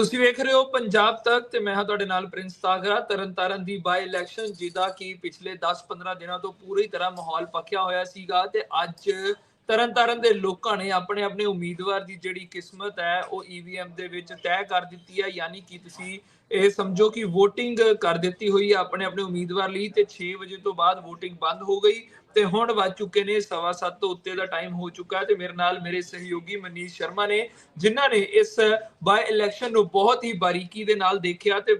ਤੁਸੀਂ ਵੇਖ ਰਹੇ ਹੋ ਪੰਜਾਬ ਤੱਕ ਤੇ ਮੈਂ ਹਾਂ ਤੁਹਾਡੇ ਨਾਲ ਪ੍ਰਿੰਸ ਤਾਗਰਾ ਤਰਨਤਾਰਨ ਦੀ ਬਾਈ ਇਲੈਕਸ਼ਨ ਜਿਹਦਾ ਕਿ ਪਿਛਲੇ 10-15 ਦਿਨਾਂ ਤੋਂ ਪੂਰੀ ਤਰ੍ਹਾਂ ਮਾਹੌਲ ਪੱਕਿਆ ਹੋਇਆ ਸੀਗਾ ਤੇ ਅੱਜ ਤਰਨਤਾਰਨ ਦੇ ਲੋਕਾਂ ਨੇ ਆਪਣੇ ਆਪਣੇ ਉਮੀਦਵਾਰ ਦੀ ਜਿਹੜੀ ਕਿਸਮਤ ਹੈ, ਉਹ ਈਵੀਐਮ ਦੇ ਵਿੱਚ ਤੈਅ ਕਰ ਦਿੱਤੀ ਹੈ। ਯਾਨੀ ਕਿ ਤੁਸੀਂ ਇਹ ਸਮਝੋ ਕਿ VOTING ਕਰ ਦਿੱਤੀ ਹੋਈ ਹੈ ਆਪਣੇ ਆਪਣੇ ਉਮੀਦਵਾਰ ਲਈ ਤੇ 6 ਵਜੇ ਤੋਂ ਬਾਅਦ VOTING ਬੰਦ ਹੋ ਗਈ। ਤੇ ਹੁਣ ਵੱਜ ਚੁੱਕੇ ਨੇ ਸਵਾ ਸੱਤ ਤੋਂ ਉੱਤੇ ਦਾ ਟਾਈਮ ਹੋ ਚੁੱਕਾ ਤੇ ਮੇਰੇ ਨਾਲ ਮੇਰੇ ਸਹਿਯੋਗੀ ਮਨੀਸ਼ ਸ਼ਰਮਾ ਨੇ, ਜਿਨ੍ਹਾਂ ਨੇ ਇਸ ਬਾਈ ਇਲੈਕਸ਼ਨ ਨੂੰ ਬਹੁਤ ਹੀ ਬਾਰੀਕੀ ਦੇ ਨਾਲ ਦੇਖਿਆ ਤੇ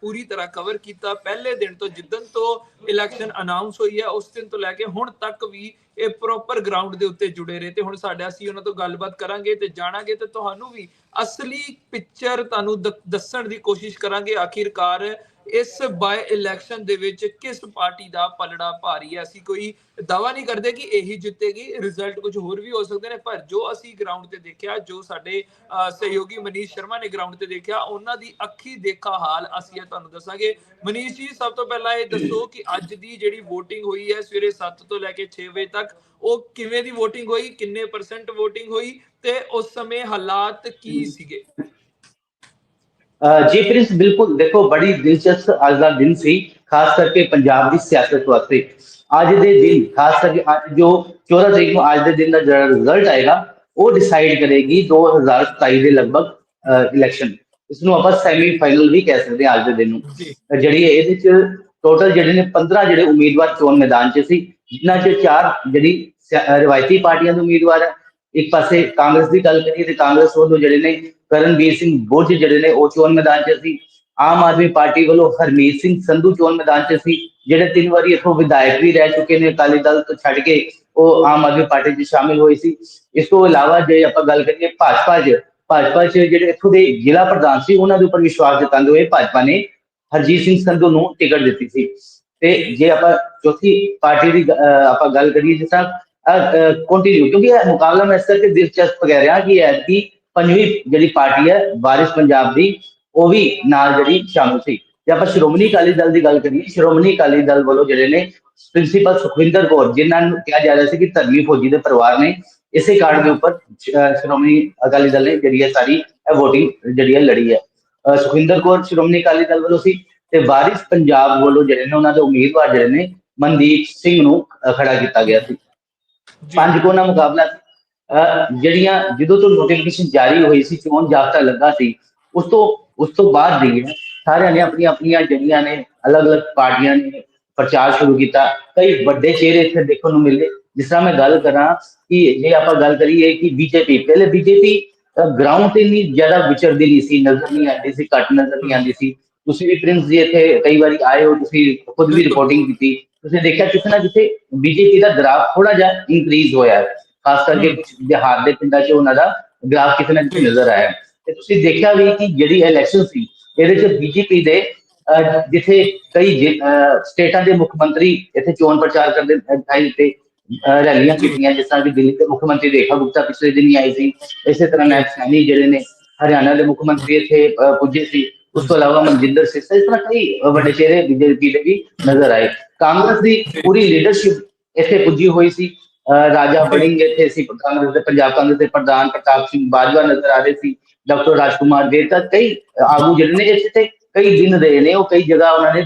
ਪੂਰੀ ਤਰ੍ਹਾਂ ਕਵਰ ਕੀਤਾ। ਪਹਿਲੇ ਦਿਨ ਤੋਂ ਜਿੱਦਨ ਤੋਂ ਇਲੈਕਸ਼ਨ ਅਨਾਉਂਸ ਹੋਈ ਹੈ, ਉਸ ਦਿਨ ਤੋਂ ਲੈ ਕੇ ਹੁਣ ਤੱਕ ਵੀ ਇਹ ਪ੍ਰੋਪਰ ਗਰਾਊਂਡ ਦੇ ਉੱਤੇ ਜੁੜੇ ਰਹੇ ਤੇ ਹੁਣ ਸਾਡਾ ਅਸੀਂ ਉਹਨਾਂ ਤੋਂ ਗੱਲਬਾਤ ਕਰਾਂਗੇ ਤੇ ਜਾਣਾਂਗੇ ਤੇ ਤੁਹਾਨੂੰ ਵੀ ਅਸਲੀ ਪਿਕਚਰ ਤੁਹਾਨੂੰ ਦੱਸਣ ਦੀ ਕੋਸ਼ਿਸ਼ ਕਰਾਂਗੇ। ਆਖਿਰਕਾਰ ਇਸ ਬਾਈ ਇਲੈਕਸ਼ਨ ਦੇ ਵਿੱਚ ਕਿਸ ਪਾਰਟੀ ਦਾ ਪਲੜਾ ਭਾਰੀ ਹੈ? ਅਸੀਂ ਕੋਈ ਦਾਵਾ ਨਹੀਂ ਕਰਦੇ ਕਿ ਇਹੀ ਜਿੱਤੇਗੀ। ਰਿਜ਼ਲਟ ਕੁਝ ਹੋਰ ਵੀ ਹੋ ਸਕਦੇ ਨੇ ਪਰ ਜੋ ਅਸੀਂ ਗਰਾਊਂਡ ਤੇ ਦੇਖਿਆ ਜੋ ਸਾਡੇ ਸਹਿਯੋਗੀ ਮਨੀਸ਼ ਸ਼ਰਮਾ ਨੇ ਗਰਾਊਂਡ ਤੇ ਦੇਖਿਆ ਉਹਨਾਂ ਦੀ ਅੱਖੀ ਦੇਖਾ ਹਾਲ ਅਸੀਂ ਇਹ ਤੁਹਾਨੂੰ ਦੱਸਾਂਗੇ। ਮਨੀਸ਼ ਜੀ ਸਭ ਤੋਂ ਪਹਿਲਾਂ ਇਹ ਦੱਸੋ ਕਿ ਅੱਜ ਦੀ ਜਿਹੜੀ VOTING ਹੋਈ ਹੈ ਸਵੇਰੇ 7 ਤੋਂ ਲੈ ਕੇ 6 ਵਜੇ ਤੱਕ ਉਹ ਕਿਵੇਂ ਦੀ VOTING ਹੋਈ? ਕਿੰਨੇ ਪਰਸੈਂਟ VOTING ਹੋਈ? ਤੇ ਉਸ ਸਮੇਂ ਹਾਲਾਤ ਕੀ ਸੀਗੇ? ਜੀ ਪ੍ਰਿੰਸ ਬਿਲਕੁਲ ਦੇਖੋ ਬੜੀ ਦਿਲਚਸਪ ਅੱਜ ਦਾ ਦਿਨ ਸੀ ਖਾਸ ਕਰਕੇ ਪੰਜਾਬ ਦੀ ਸਿਆਸਤ ਵਾਸਤੇ। ਅੱਜ ਦੇ ਦਿਨ ਖਾਸ ਕਰਕੇ ਅੱਜ ਜੋ 14 ਤਰੀਕ ਨੂੰ ਅੱਜ ਦੇ ਦਿਨ ਦਾ ਜਿਹੜਾ ਰਿਜ਼ਲਟ ਆਏਗਾ ਉਹ ਡਿਸਾਈਡ ਕਰੇਗੀ 2027 ਦੇ ਲਗਭਗ ਇਲੈਕਸ਼ਨ ਇਸ ਨੂੰ ਆਪਾਂ ਸੈਮੀ ਫਾਈਨਲ ਵੀ ਕਹਿ ਸਕਦੇ ਹਾਂ ਅੱਜ ਦੇ ਦਿਨ ਨੂੰ। ਜਿਹੜੀ ਇਹਦੇ ਚ ਟੋਟਲ ਜਿਹੜੇ ਨੇ 15 ਜਿਹੜੇ ਉਮੀਦਵਾਰ ਚੋਣ ਮੈਦਾਨ 'ਚ ਸੀ ਜਿਨ੍ਹਾਂ 'ਚ ਚਾਰ ਜਿਹੜੀ ਰਵਾਇਤੀ ਪਾਰਟੀਆਂ ਦੇ ਉਮੀਦਵਾਰ ਹੈ ਇੱਕ ਪਾਸੇ ਕਾਂਗਰਸ ਦੀ ਗੱਲ ਕਰੀਏ ਤੇ ਕਾਂਗਰਸ ਵੱਲੋਂ ਜਿਹੜੇ ਨੇ ਕਰਨਵੀਰ ਸਿੰਘ ਬੁਰਜ ਜਿਹੜੇ ਨੇ ਉਹ ਚੋਣ ਮੈਦਾਨ 'ਚ ਸੀ। ਆਮ ਆਦਮੀ ਪਾਰਟੀ ਵੱਲੋਂ ਹਰਮੀਤ ਸਿੰਘ ਸੰਧੂ ਚੋਣ ਮੈਦਾਨ 'ਚ ਸੀ। ਜਿਹੜੇ ਤਿੰਨ ਵਾਰੀ ਇੱਥੋਂ ਵਿਧਾਇਕ ਵੀ ਰਹਿ ਚੁੱਕੇ ਨੇ, ਅਕਾਲੀ ਦਲ ਤੋਂ ਛੱਡ ਕੇ ਉਹ ਆਮ ਆਦਮੀ ਪਾਰਟੀ 'ਚ ਸ਼ਾਮਿਲ ਹੋਏ ਸੀ। ਇਸ ਤੋਂ ਇਲਾਵਾ ਜੇ ਆਪਾਂ ਗੱਲ ਕਰੀਏ ਭਾਜਪਾ 'ਚ ਭਾਜਪਾ 'ਚ ਜਿਹੜੇ ਇੱਥੋਂ ਦੇ ਜ਼ਿਲ੍ਹਾ ਪ੍ਰਧਾਨ ਸੀ, ਉਹਨਾਂ ਦੇ ਉੱਪਰ ਵਿਸ਼ਵਾਸ ਜਤਾਉਂਦੇ ਹੋਏ ਭਾਜਪਾ ਨੇ ਹਰਜੀਤ ਸਿੰਘ ਸੰਧੂ ਨੂੰ ਟਿਕਟ ਦਿੱਤੀ ਸੀ। ਤੇ ਜੇ ਆਪਾਂ ਚੌਥੀ ਪਾਰਟੀ ਦੀ ਆਪਾਂ ਗੱਲ ਕਰੀਏ ਜਿਸ ਤਰ੍ਹਾਂ ਕੰਟੀਨਿਊ ਕਿਉਂਕਿ ਇਹ ਮੁਕਾਬਲਾ ਮੈਂ ਇਸ ਕਰਕੇ ਦਿਲਚਸਪ ਕਹਿ ਰਿਹਾ ਕਿ ਐਤਕੀ ਪੰਜਵੀਂ ਜਿਹੜੀ ਪਾਰਟੀ ਹੈ ਵਾਰਿਸ ਪੰਜਾਬ ਦੀ ਉਹ ਵੀ ਨਾਲ ਜਿਹੜੀ ਸ਼ਾਮਲ ਸੀ। ਜੇ ਆਪਾਂ ਸ਼੍ਰੋਮਣੀ ਅਕਾਲੀ ਦਲ ਦੀ ਗੱਲ ਕਰੀਏ ਸ਼੍ਰੋਮਣੀ ਅਕਾਲੀ ਦਲ ਵੱਲੋਂ ਜਿਹੜੇ ਨੇ ਪ੍ਰਿੰਸੀਪਲ ਸੁਖਵਿੰਦਰ ਕੌਰ ਜਿਨ੍ਹਾਂ ਨੂੰ ਕਿਹਾ ਜਾ ਰਿਹਾ ਸੀ ਕਿ ਧਰਮੀ ਫੌਜੀ ਦੇ ਪਰਿਵਾਰ ਨੇ ਇਸੇ ਕਾਰਡ ਦੇ ਉੱਪਰ ਸ਼੍ਰੋਮਣੀ ਅਕਾਲੀ ਦਲ ਨੇ ਜਿਹੜੀ ਹੈ ਸਾਰੀ ਇਹ VOTING ਜਿਹੜੀ ਹੈ ਲੜੀ ਹੈ। ਸੁਖਵਿੰਦਰ ਕੌਰ ਸ਼੍ਰੋਮਣੀ ਅਕਾਲੀ ਦਲ ਵੱਲੋਂ ਸੀ ਤੇ ਵਾਰਿਸ ਪੰਜਾਬ ਵੱਲੋਂ ਜਿਹੜੇ ਨੇ ਉਹਨਾਂ ਦੇ ਉਮੀਦਵਾਰ ਜਿਹੜੇ ਨੇ ਮਨਦੀਪ ਸਿੰਘ ਨੂੰ ਖੜਾ ਕੀਤਾ ਗਿਆ ਸੀ। ਪੰਜ ਕੋਨਾ ਮੁਕਾਬਲਾ ਸੀ। ਜਿਹੜੀਆਂ ਜਦੋਂ ਤੋਂ ਨੋਟੀਫਿਕੇਸ਼ਨ ਜਾਰੀ ਹੋਈ ਸੀ, ਚੋਣ ਜਾਬਤਾ ਲੱਗਾ ਸੀ, ਉਸ ਤੋਂ ਉਸ ਤੋਂ ਬਾਅਦ ਦੀ ਸਾਰਿਆਂ ਨੇ ਆਪਣੀਆਂ ਆਪਣੀਆਂ ਜਿਹੜੀਆਂ ਨੇ ਅਲੱਗ-ਅਲੱਗ ਪਾਰਟੀਆਂ ਨੇ ਪ੍ਰਚਾਰ ਸ਼ੁਰੂ ਕੀਤਾ। ਕਈ ਵੱਡੇ ਚਿਹਰੇ ਇੱਥੇ ਦੇਖਣ ਨੂੰ ਮਿਲੇ। ਜਿਸ ਤਰ੍ਹਾਂ ਮੈਂ ਗੱਲ ਕਰਾਂ ਕਿ ਜੇ ਆਪਾਂ ਗੱਲ ਕਰੀਏ ਕਿ ਬੀਜੇਪੀ, ਪਹਿਲੇ ਬੀਜੇਪੀ ਗਰਾਊਂਡ ਤੇ ਨਹੀਂ ਜ਼ਿਆਦਾ ਵਿਚਰਦੀ ਨਹੀਂ ਸੀ, ਨਜ਼ਰ ਨਹੀਂ ਆਉਂਦੀ ਸੀ, ਘੱਟ ਨਜ਼ਰ ਨਹੀਂ ਆਉਂਦੀ ਸੀ। ਤੁਸੀਂ ਵੀ ਪ੍ਰਿੰਸ ਜੀ ਇੱਥੇ ਕਈ ਵਾਰੀ ਆਏ ਹੋ, ਤੁਸੀਂ ਖੁਦ ਵੀ ਰਿਪੋਰਟਿੰਗ ਕੀਤੀ। ਤੁਸੀਂ ਦੇਖਿਆ ਕਿਸੇ ਨਾ ਕਿਤੇ ਬੀਜੇਪੀ ਦਾ ਗ੍ਰਾਫ ਥੋੜਾ ਜਿਹਾ ਇਨਕਰੀਜ਼ ਹੋਇਆ ਹੈ। ਖਾਸ ਕਰਕੇ ਬਿਹਾਰ ਦੇ ਪਿੰਡਾਂ 'ਚ ਉਹਨਾਂ ਦਾ ਗ੍ਰਾਫ ਕਿਤੇ ਨਾ ਕਿਤੇ ਨਜ਼ਰ ਆਇਆ। ਤੇ ਤੁਸੀਂ ਦੇਖਿਆ ਵੀ ਕਿ ਜਿਹੜੀ ਇਲੈਕਸ਼ਨ ਸੀ ਇਹਦੇ 'ਚ ਬੀਜੇਪੀ ਦੇ ਜਿੱਥੇ ਕਈ ਸਟੇਟਾਂ ਦੇ ਮੁੱਖ ਮੰਤਰੀ ਇੱਥੇ ਚੋਣ ਪ੍ਰਚਾਰ ਕਰਦੇ ਦਿਖਾਈ ਤੇ ਰੈਲੀਆਂ ਕੀਤੀਆਂ ਜਿਸ ਤਰ੍ਹਾਂ ਕਿ ਦਿੱਲੀ ਦੇ ਮੁੱਖ ਮੰਤਰੀ ਰੇਖਾ ਗੁਪਤਾ ਪਿਛਲੇ ਦਿਨ ਹੀ ਆਈ ਸੀ। ਇਸੇ ਤਰ੍ਹਾਂ ਨਾਇਬ ਸੈਣੀ ਜਿਹੜੇ ਨੇ ਹਰਿਆਣਾ ਦੇ ਮੁੱਖ ਮੰਤਰੀ ਇੱਥੇ ਪੁੱਜੇ ਸੀ। ਉਸ ਤੋਂ ਇਲਾਵਾ ਮਨਜਿੰਦਰ ਸਿੰਘ ਇਸ ਤਰ੍ਹਾਂ ਕਈ ਵੱਡੇ ਚਿਹਰੇ ਬੀਜੇਪੀ ਦੇ ਵੀ ਨਜ਼ਰ ਆਏ। ਕਾਂਗਰਸ ਦੀ ਪੂਰੀ ਲੀਡਰਸ਼ਿਪ ਇੱਥੇ ਪੁੱਜੀ ਹੋਈ ਸੀ। ਰਾਜਾ ਵੜਿੰਗ ਇੱਥੇ ਸੀ ਕਾਂਗਰਸ ਦੇ ਪੰਜਾਬ ਕਾਂਗਰਸ ਦੇ ਪ੍ਰਧਾਨ ਪ੍ਰਤਾਪ ਸਿੰਘ ਬਾਜਵਾ ਨਜ਼ਰ ਆ ਰਹੇ ਸੀ ਡਾਕਟਰ ਰਾਜਕੁਮਾਰ ਦੇ ਤਾਂ ਕਈ ਆਗੂ ਜਿਹੜੇ ਨੇ ਇੱਥੇ ਤੇ ਕਈ ਦਿਨ ਰਹੇ ਨੇ ਉਹ ਕਈ ਜਗ੍ਹਾ ਉਹਨਾਂ ਨੇ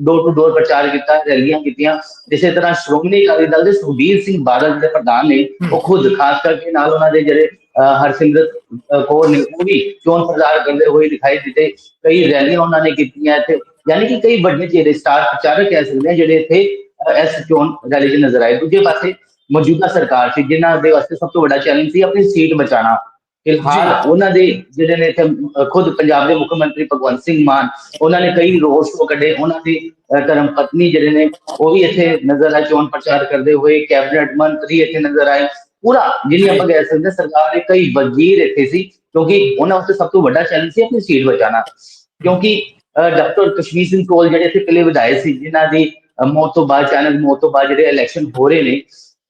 ਡੋਰ ਟੂ ਡੋਰ ਪ੍ਰਚਾਰ ਕੀਤਾ ਰੈਲੀਆਂ ਕੀਤੀਆਂ ਇਸੇ ਤਰ੍ਹਾਂ ਸ਼੍ਰੋਮਣੀ ਅਕਾਲੀ ਦਲ ਦੇ ਸੁਖਬੀਰ ਸਿੰਘ ਬਾਦਲ ਦੇ ਪ੍ਰਧਾਨ ਨੇ ਉਹ ਖੁਦ ਖਾਸ ਕਰਕੇ ਨਾਲ ਉਹਨਾਂ ਦੇ ਜਿਹੜੇ ਅਹ, ਹਰਸਿਮਰਤ ਅਹ, ਕੌਰ ਨੇ ਉਹ ਵੀ ਚੋਣ ਪ੍ਰਚਾਰ ਕਰਦੇ ਹੋਏ ਦਿਖਾਈ ਦਿੱਤੇ ਕਈ ਰੈਲੀਆਂ ਉਹਨਾਂ ਨੇ ਕੀਤੀਆਂ ਇੱਥੇ ਯਾਨੀ ਕਿ ਕਈ ਵੱਡੇ ਜਿਹੜੇ ਸਟਾਰ ਪ੍ਰਚਾਰਕ ਕਹਿ ਸਕਦੇ ਹਾਂ ਜਿਹੜੇ ਇੱਥੇ ਅਹ, ਇਸ ਚੋਣ ਰੈਲੀ 'ਚ ਨਜ਼ਰ ਆਏ। ਦੂਜੇ ਪਾਸੇ ਮੌਜੂਦਾ ਸਰਕਾਰ ਸੀ ਜਿਨ੍ਹਾਂ ਦੇ ਵਾਸਤੇ ਸਭ ਤੋਂ ਵੱਡਾ ਚੈਲੰਜ ਸੀ ਆਪਣੀ ਸੀਟ ਬਚਾਉਣਾ। ਫਿਲਹਾਲ ਉਹਨਾਂ ਦੇ ਜਿਹੜੇ ਨੇ ਇੱਥੇ ਖੁਦ ਪੰਜਾਬ ਦੇ ਮੁੱਖ ਮੰਤਰੀ ਭਗਵੰਤ ਸਿੰਘ ਮਾਨ ਉਹਨਾਂ ਨੇ ਕਈ ਰੋਡ ਸ਼ੋ ਕੱਢੇ ਉਹਨਾਂ ਦੀ ਧਰਮ ਪਤਨੀ ਜਿਹੜੇ ਨੇ ਉਹ ਵੀ ਇੱਥੇ ਨਜ਼ਰ ਆਏ ਚੋਣ ਪ੍ਰਚਾਰ ਕਰਦੇ ਹੋਏ ਕੈਬਨਿਟ ਮੰਤਰੀ ਇੱਥੇ ਨਜ਼ਰ ਆਏ। ਪੂਰਾ ਜਿਹਨੇ ਆਪਾਂ ਕਹਿ ਸਕਦੇ ਹਾਂ, ਸਰਕਾਰ ਦੇ ਕਈ ਵਜ਼ੀਰ ਇੱਥੇ ਸੀ ਕਿਉਂਕਿ ਉਹਨਾਂ ਵਾਸਤੇ ਸਭ ਤੋਂ ਵੱਡਾ ਚੈਲੰਜ ਸੀ ਆਪਣੀ ਸੀਟ ਬਚਾਉਣਾ। ਕਿਉਂਕਿ ਡਾਕਟਰ ਕਸ਼ਮੀਰ ਸਿੰਘ ਕੋਲ ਜਿਹੜੇ ਇੱਥੇ ਪਹਿਲੇ ਵਿਧਾਇਕ ਸੀ ਜਿਨ੍ਹਾਂ ਦੀ ਮੌਤ ਤੋਂ ਬਾਅਦ ਅਚਾਨਕ ਮੌਤ ਤੋਂ ਬਾਅਦ ਜਿਹੜੇ ਇਲੈਕਸ਼ਨ ਹੋ ਰਹੇ ਨੇ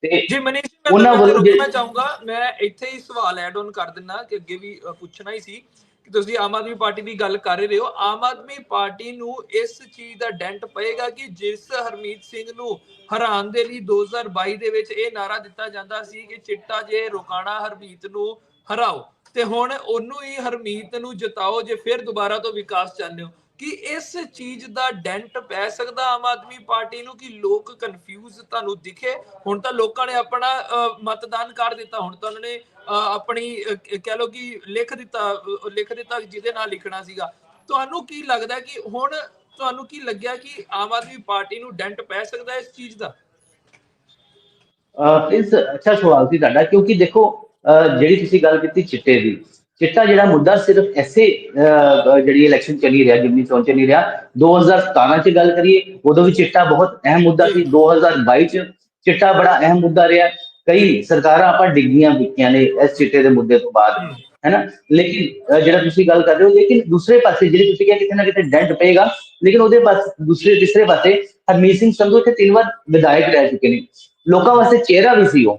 ਤੇ ਜੀ ਮਨੀਸ਼ ਮੈਂ ਉਹਨਾਂ ਵੱਲੋਂ ਜੇ- ਚਾਹੂੰਗਾ ਮੈਂ ਇੱਥੇ ਹੀ ਸਵਾਲ ਐਡ ਆਨ ਕਰ ਦਿੰਨਾ ਕਿ ਅੱਗੇ ਵੀ ਪੁੱਛਣਾ ਹੀ ਸੀ ਕਿ ਤੁਸੀਂ ਆਮ ਆਦਮੀ ਪਾਰਟੀ ਦੀ ਗੱਲ ਕਰ ਰਹੇ ਹੋ। ਆਮ ਆਦਮੀ ਪਾਰਟੀ ਨੂੰ ਇਸ ਚੀਜ਼ ਦਾ ਡੈਂਟ ਪਏਗਾ ਕਿ ਜਿਸ ਹਰਮੀਤ ਸਿੰਘ ਨੂੰ ਹਰਾਉਣ ਦੇ ਲਈ 2022 ਦੇ ਵਿੱਚ ਇਹ ਨਾਰਾ ਦਿੱਤਾ ਜਾਂਦਾ ਸੀ ਕਿ ਚਿੱਟਾ ਜੇ ਰੁਕਾਣਾ ਹਰਮੀਤ ਨੂੰ ਹਰਾਓ ਤੇ ਹੁਣ ਉਹਨੂੰ ਹੀ ਹਰਮੀਤ ਨੂੰ ਜਿਤਾਓ ਜੇ ਫਿਰ ਦੁਬਾਰਾ ਤੋਂ ਵਿਕਾਸ ਚਾਹੁੰਦੇ ਹੋ। ਕਿ ਇਸ ਚੀਜ਼ ਦਾ ਡੈਂਟ ਪੈ ਸਕਦਾ ਆਮ ਆਦਮੀ ਪਾਰਟੀ ਨੂੰ ਕਿ ਲੋਕ ਕਨਫਿਊਜ਼ ਤੁਹਾਨੂੰ ਦਿਖੇ? ਹੁਣ ਤਾਂ ਲੋਕਾਂ ਨੇ ਆਪਣਾ ਮਤਦਾਨ ਕਰ ਦਿੱਤਾ। ਹੁਣ ਤਾਂ ਉਹਨਾਂ ਨੇ ਆਪਣੀ ਕਹਿ ਲਓ ਕਿ ਲਿਖ ਦਿੱਤਾ ਲਿਖ ਦਿੱਤਾ ਜਿਹਦੇ ਨਾਲ ਲਿਖਣਾ ਸੀਗਾ। ਤੁਹਾਨੂੰ ਕੀ ਲੱਗਦਾ ਕਿ ਹੁਣ ਤੁਹਾਨੂੰ ਕੀ ਲੱਗਿਆ ਕਿ ਆਮ ਆਦਮੀ ਪਾਰਟੀ ਨੂੰ ਡੈਂਟ ਪੈ ਸਕਦਾ ਇਸ ਚੀਜ਼ ਦਾ? ਇਸ, ਅੱਛਾ ਸਵਾਲ ਸੀ ਤੁਹਾਡਾ, ਕਿਉਂਕਿ ਦੇਖੋ ਜਿਹੜੀ ਤੁਸੀਂ ਗੱਲ ਕੀਤੀ ਚਿੱਟੇ ਦੀ ਚਿੱਟਾ ਜਿਹੜਾ ਮੁੱਦਾ ਸਿਰਫ ਐਸੇ ਜਿਹੜੀ ਇਲੈਕਸ਼ਨ ਚੱਲੀ ਰਿਹਾ ਜਿਮਨੀ ਚੋਣ ਚੱਲੀ ਰਿਹਾ 2017 ਚ ਗੱਲ ਕਰੀਏ, ਉਦੋਂ ਵੀ ਚਿੱਟਾ ਬਹੁਤ ਅਹਿਮ ਮੁੱਦਾ ਸੀ 2022 ਚ ਚਿੱਟਾ ਬੜਾ ਅਹਿਮ ਮੁੱਦਾ ਰਿਹਾ। ਕਈ ਸਰਕਾਰਾਂ ਆਪਾਂ ਡਿੱਗੀਆਂ ਵਿਕੀਆਂ ਨੇ ਇਸ ਚਿੱਟੇ ਦੇ ਮੁੱਦੇ ਤੋਂ ਬਾਅਦ ਹੈ ਲੇਕਿਨ ਜਿਹੜਾ ਤੁਸੀਂ ਗੱਲ ਕਰ ਰਹੇ ਹੋ, ਲੇਕਿਨ ਦੂਸਰੇ ਪਾਸੇ, ਜਿਹੜੀ ਤੁਸੀਂ ਕਿਹਾ ਕਿਤੇ ਨਾ ਕਿਤੇ ਡੈਂਟ ਪਏਗਾ, ਲੇਕਿਨ ਉਹਦੇ ਪਾਸ, ਦੂਸਰੇ, ਤੀਸਰੇ ਪਾਸੇ ਹਰਮੀਤ ਸਿੰਘ ਸੰਧੂ ਇੱਥੇ ਤਿੰਨ ਵਾਰ ਵਿਧਾਇਕ ਰਹਿ ਚੁੱਕੇ ਨੇ। ਲੋਕਾਂ ਵਾਸਤੇ ਚਿਹਰਾ ਵੀ ਸੀ ਉਹ।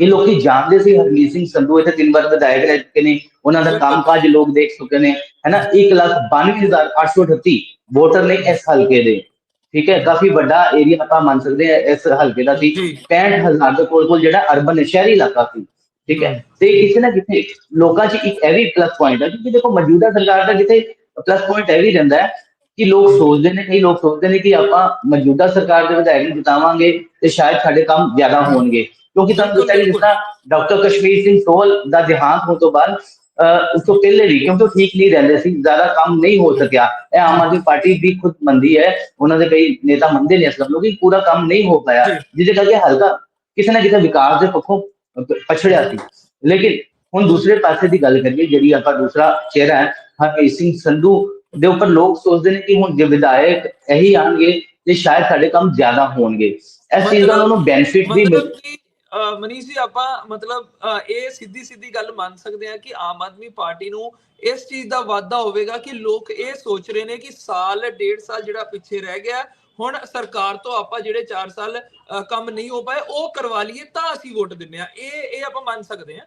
ਇਹ ਲੋਕੀ ਜਾਣਦੇ ਸੀ ਹਰਮੀਤ ਸਿੰਘ ਸੰਧੂ ਇੱਥੇ ਤਿੰਨ ਵਾਰ ਵਿਧਾਇਕ ਰਹਿ ਚੁੱਕੇ ਨੇ ਉਹਨਾਂ ਦਾ ਕੰਮਕਾਜ ਲੋਕ ਦੇਖ ਚੁੱਕੇ ਨੇ ਹੈ ਨਾ 192838 ਵੋਟਰ ਨੇ ਇਸ ਹਲਕੇ ਦੇ ਠੀਕ ਹੈ? ਕਾਫੀ ਵੱਡਾ ਏਰੀਆ ਆਪਾਂ ਮੰਨ ਸਕਦੇ ਹਾਂ ਇਸ ਹਲਕੇ ਦਾ ਸੀ। ਜੀ। 65000 ਦੇ ਕੋਲ ਕੋਲ ਜਿਹੜਾ ਅਰਬਨ ਸ਼ਹਿਰੀ ਇਲਾਕਾ ਸੀ ਠੀਕ ਹੈ? ਤੇ ਕਿਸੇ ਨਾ ਕਿਤੇ ਲੋਕਾਂ 'ਚ ਇੱਕ ਇਹ ਵੀ ਪਲੱਸ ਪੁਆਇੰਟ ਹੈ ਕਿ ਦੇਖੋ ਮੌਜੂਦਾ ਸਰਕਾਰ ਦਾ ਕਿਤੇ ਪਲੱਸ ਪੁਆਇੰਟ ਇਹ ਵੀ ਰਹਿੰਦਾ ਹੈ ਕਿ ਲੋਕ ਸੋਚਦੇ ਨੇ ਕਈ ਲੋਕ ਸੋਚਦੇ ਨੇ ਕਿ ਆਪਾਂ ਮੌਜੂਦਾ ਸਰਕਾਰ ਦੇ ਵਿਧਾਇਕ ਨੂੰ ਜਿਤਾਵਾਂਗੇ ਤੇ ਸ਼ਾਇਦ ਸਾਡੇ ਕੰਮ ਜ਼ਿਆਦਾ ਹੋਣਗੇ। ਕਿਉਂਕਿ ਤੁਹਾਨੂੰ ਕਿ ਜਿਸ ਤਰ੍ਹਾਂ ਡਾਕਟਰ ਕਸ਼ਮੀਰ ਸਿੰਘ ਸੋਹਲ ਦਾ ਦੇਹਾਂਤ ਹੋਣ ਤੋਂ ਬਾਅਦ ਉਸ ਤੋਂ ਪਹਿਲੇ ਵੀ ਕਿਉਂਕਿ ਠੀਕ ਨਹੀਂ ਰਹਿੰਦੇ ਸੀ ਜ਼ਿਆਦਾ ਕੰਮ ਨਹੀਂ ਹੋ ਸਕਿਆ। ਇਹ ਆਮ ਆਦਮੀ ਪਾਰਟੀ ਦੀ ਖੁਦ ਮੰਦੀ ਹੈ ਉਹਨਾਂ ਦੇ ਕਈ ਨੇਤਾ ਮੰਨਦੇ ਨੇ ਇਸ ਗੱਲ ਨੂੰ ਕਿ ਪੂਰਾ ਕੰਮ ਨਹੀਂ ਹੋ ਪਾਇਆ। ਜਿਹਦੇ ਕਰਕੇ ਹਲਕਾ ਕਿਸੇ ਨਾ ਕਿਸੇ ਵਿਕਾਸ ਦੇ ਪੱਖੋਂ ਪਛੜਿਆ ਸੀ। ਲੇਕਿਨ ਹੁਣ ਦੂਸਰੇ ਪਾਸੇ ਦੀ ਗੱਲ ਕਰੀਏ ਜਿਹੜੀ ਆਪਾਂ ਦੂਸਰਾ ਚਿਹਰਾ ਹੈ ਹਰਮੀਤ ਸਿੰਘ ਸੰਧੂ ਦੇ ਉੱਪਰ ਲੋਕ ਸੋਚਦੇ ਨੇ ਕਿ ਹੁਣ ਜੇ ਵਿਧਾਇਕ ਇਹੀ ਆਣਗੇ ਤੇ ਸ਼ਾਇਦ ਸਾਡੇ ਕੰਮ ਜ਼ਿਆਦਾ ਹੋਣਗੇ। ਇਸ ਚੀਜ਼ ਦਾ ਉਹਨਾਂ ਨੂੰ ਬੈਨੀਫਿਟ ਵੀ ਮਿਲ ਮਨੀਸ਼ ਜੀ, ਆਪਾਂ ਮਤਲਬ ਇਹ ਸਿੱਧੀ ਸਿੱਧੀ ਗੱਲ ਮੰਨ ਸਕਦੇ ਹਾਂ ਕਿ ਆਮ ਆਦਮੀ ਪਾਰਟੀ ਨੂੰ ਇਸ ਚੀਜ਼ ਦਾ ਵਾਅਦਾ ਹੋਵੇਗਾ ਕਿ ਲੋਕ ਇਹ ਸੋਚ ਰਹੇ ਨੇ ਕਿ ਸਾਲ, ਡੇਢ ਸਾਲ ਜਿਹੜਾ ਪਿੱਛੇ ਰਹਿ ਗਿਆ, ਹੁਣ ਸਰਕਾਰ ਤੋਂ ਆਪਾਂ ਜਿਹੜੇ 4 ਸਾਲ ਕੰਮ ਨਹੀਂ ਹੋ ਪਾਏ, ਉਹ ਕਰਵਾ ਲਈਏ ਤਾਂ ਅਸੀਂ ਵੋਟ ਦਿੰਨੇ ਆ ਇਹ ਇਹ ਆਪਾਂ ਮੰਨ ਸਕਦੇ ਹਾਂ।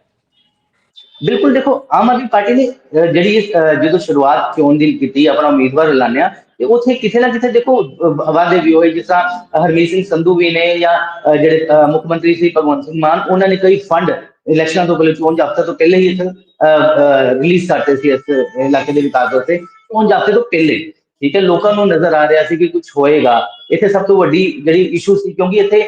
ਬਿਲਕੁਲ, ਦੇਖੋ, ਆਮ ਆਦਮੀ ਪਾਰਟੀ ਨੇ ਜਿਹੜੀ ਜਦੋਂ ਸ਼ੁਰੂਆਤ ਚੋਣ ਦੀ ਕੀਤੀ, ਆਪਣਾ ਉਮੀਦਵਾਰ ਐਲਾਨਿਆ ਤੇ ਉੱਥੇ ਕਿਸੇ ਨਾ ਕਿਸੇ ਦੇਖੋ ਵਾਅਦੇ ਵੀ ਹੋਏ ਜਿਸ ਤਰ੍ਹਾਂ ਹਰਮੀਤ ਸਿੰਘ ਸੰਧੂ ਵੀ ਨੇ ਜਾਂ ਜਿਹੜੇ ਮੁੱਖ ਮੰਤਰੀ ਸੀ ਭਗਵੰਤ ਸਿੰਘ ਮਾਨ ਉਹਨਾਂ ਨੇ ਕਈ ਫੰਡ ਇਲੈਕਸ਼ਨਾਂ ਤੋਂ ਪਹਿਲੇ ਚੋਣ ਜਾਬਤਾ ਤੋਂ ਪਹਿਲੇ ਹੀ ਇਸ ਰਿਲੀਜ਼ ਕਰਤੇ ਸੀ ਇਸ ਇਲਾਕੇ ਦੇ ਵਿਕਾਸ ਵਾਸਤੇ। ਚੋਣ ਜਾਬਤੇ ਤੋਂ ਪਹਿਲੇ ਠੀਕ ਹੈ ਲੋਕਾਂ ਨੂੰ ਨਜ਼ਰ ਆ ਰਿਹਾ ਸੀ ਕਿ ਕੁਝ ਹੋਏਗਾ। ਇੱਥੇ ਸਭ ਤੋਂ ਵੱਡੀ ਜਿਹੜੀ ਇਸ਼ੂ ਸੀ ਕਿਉਂਕਿ ਇੱਥੇ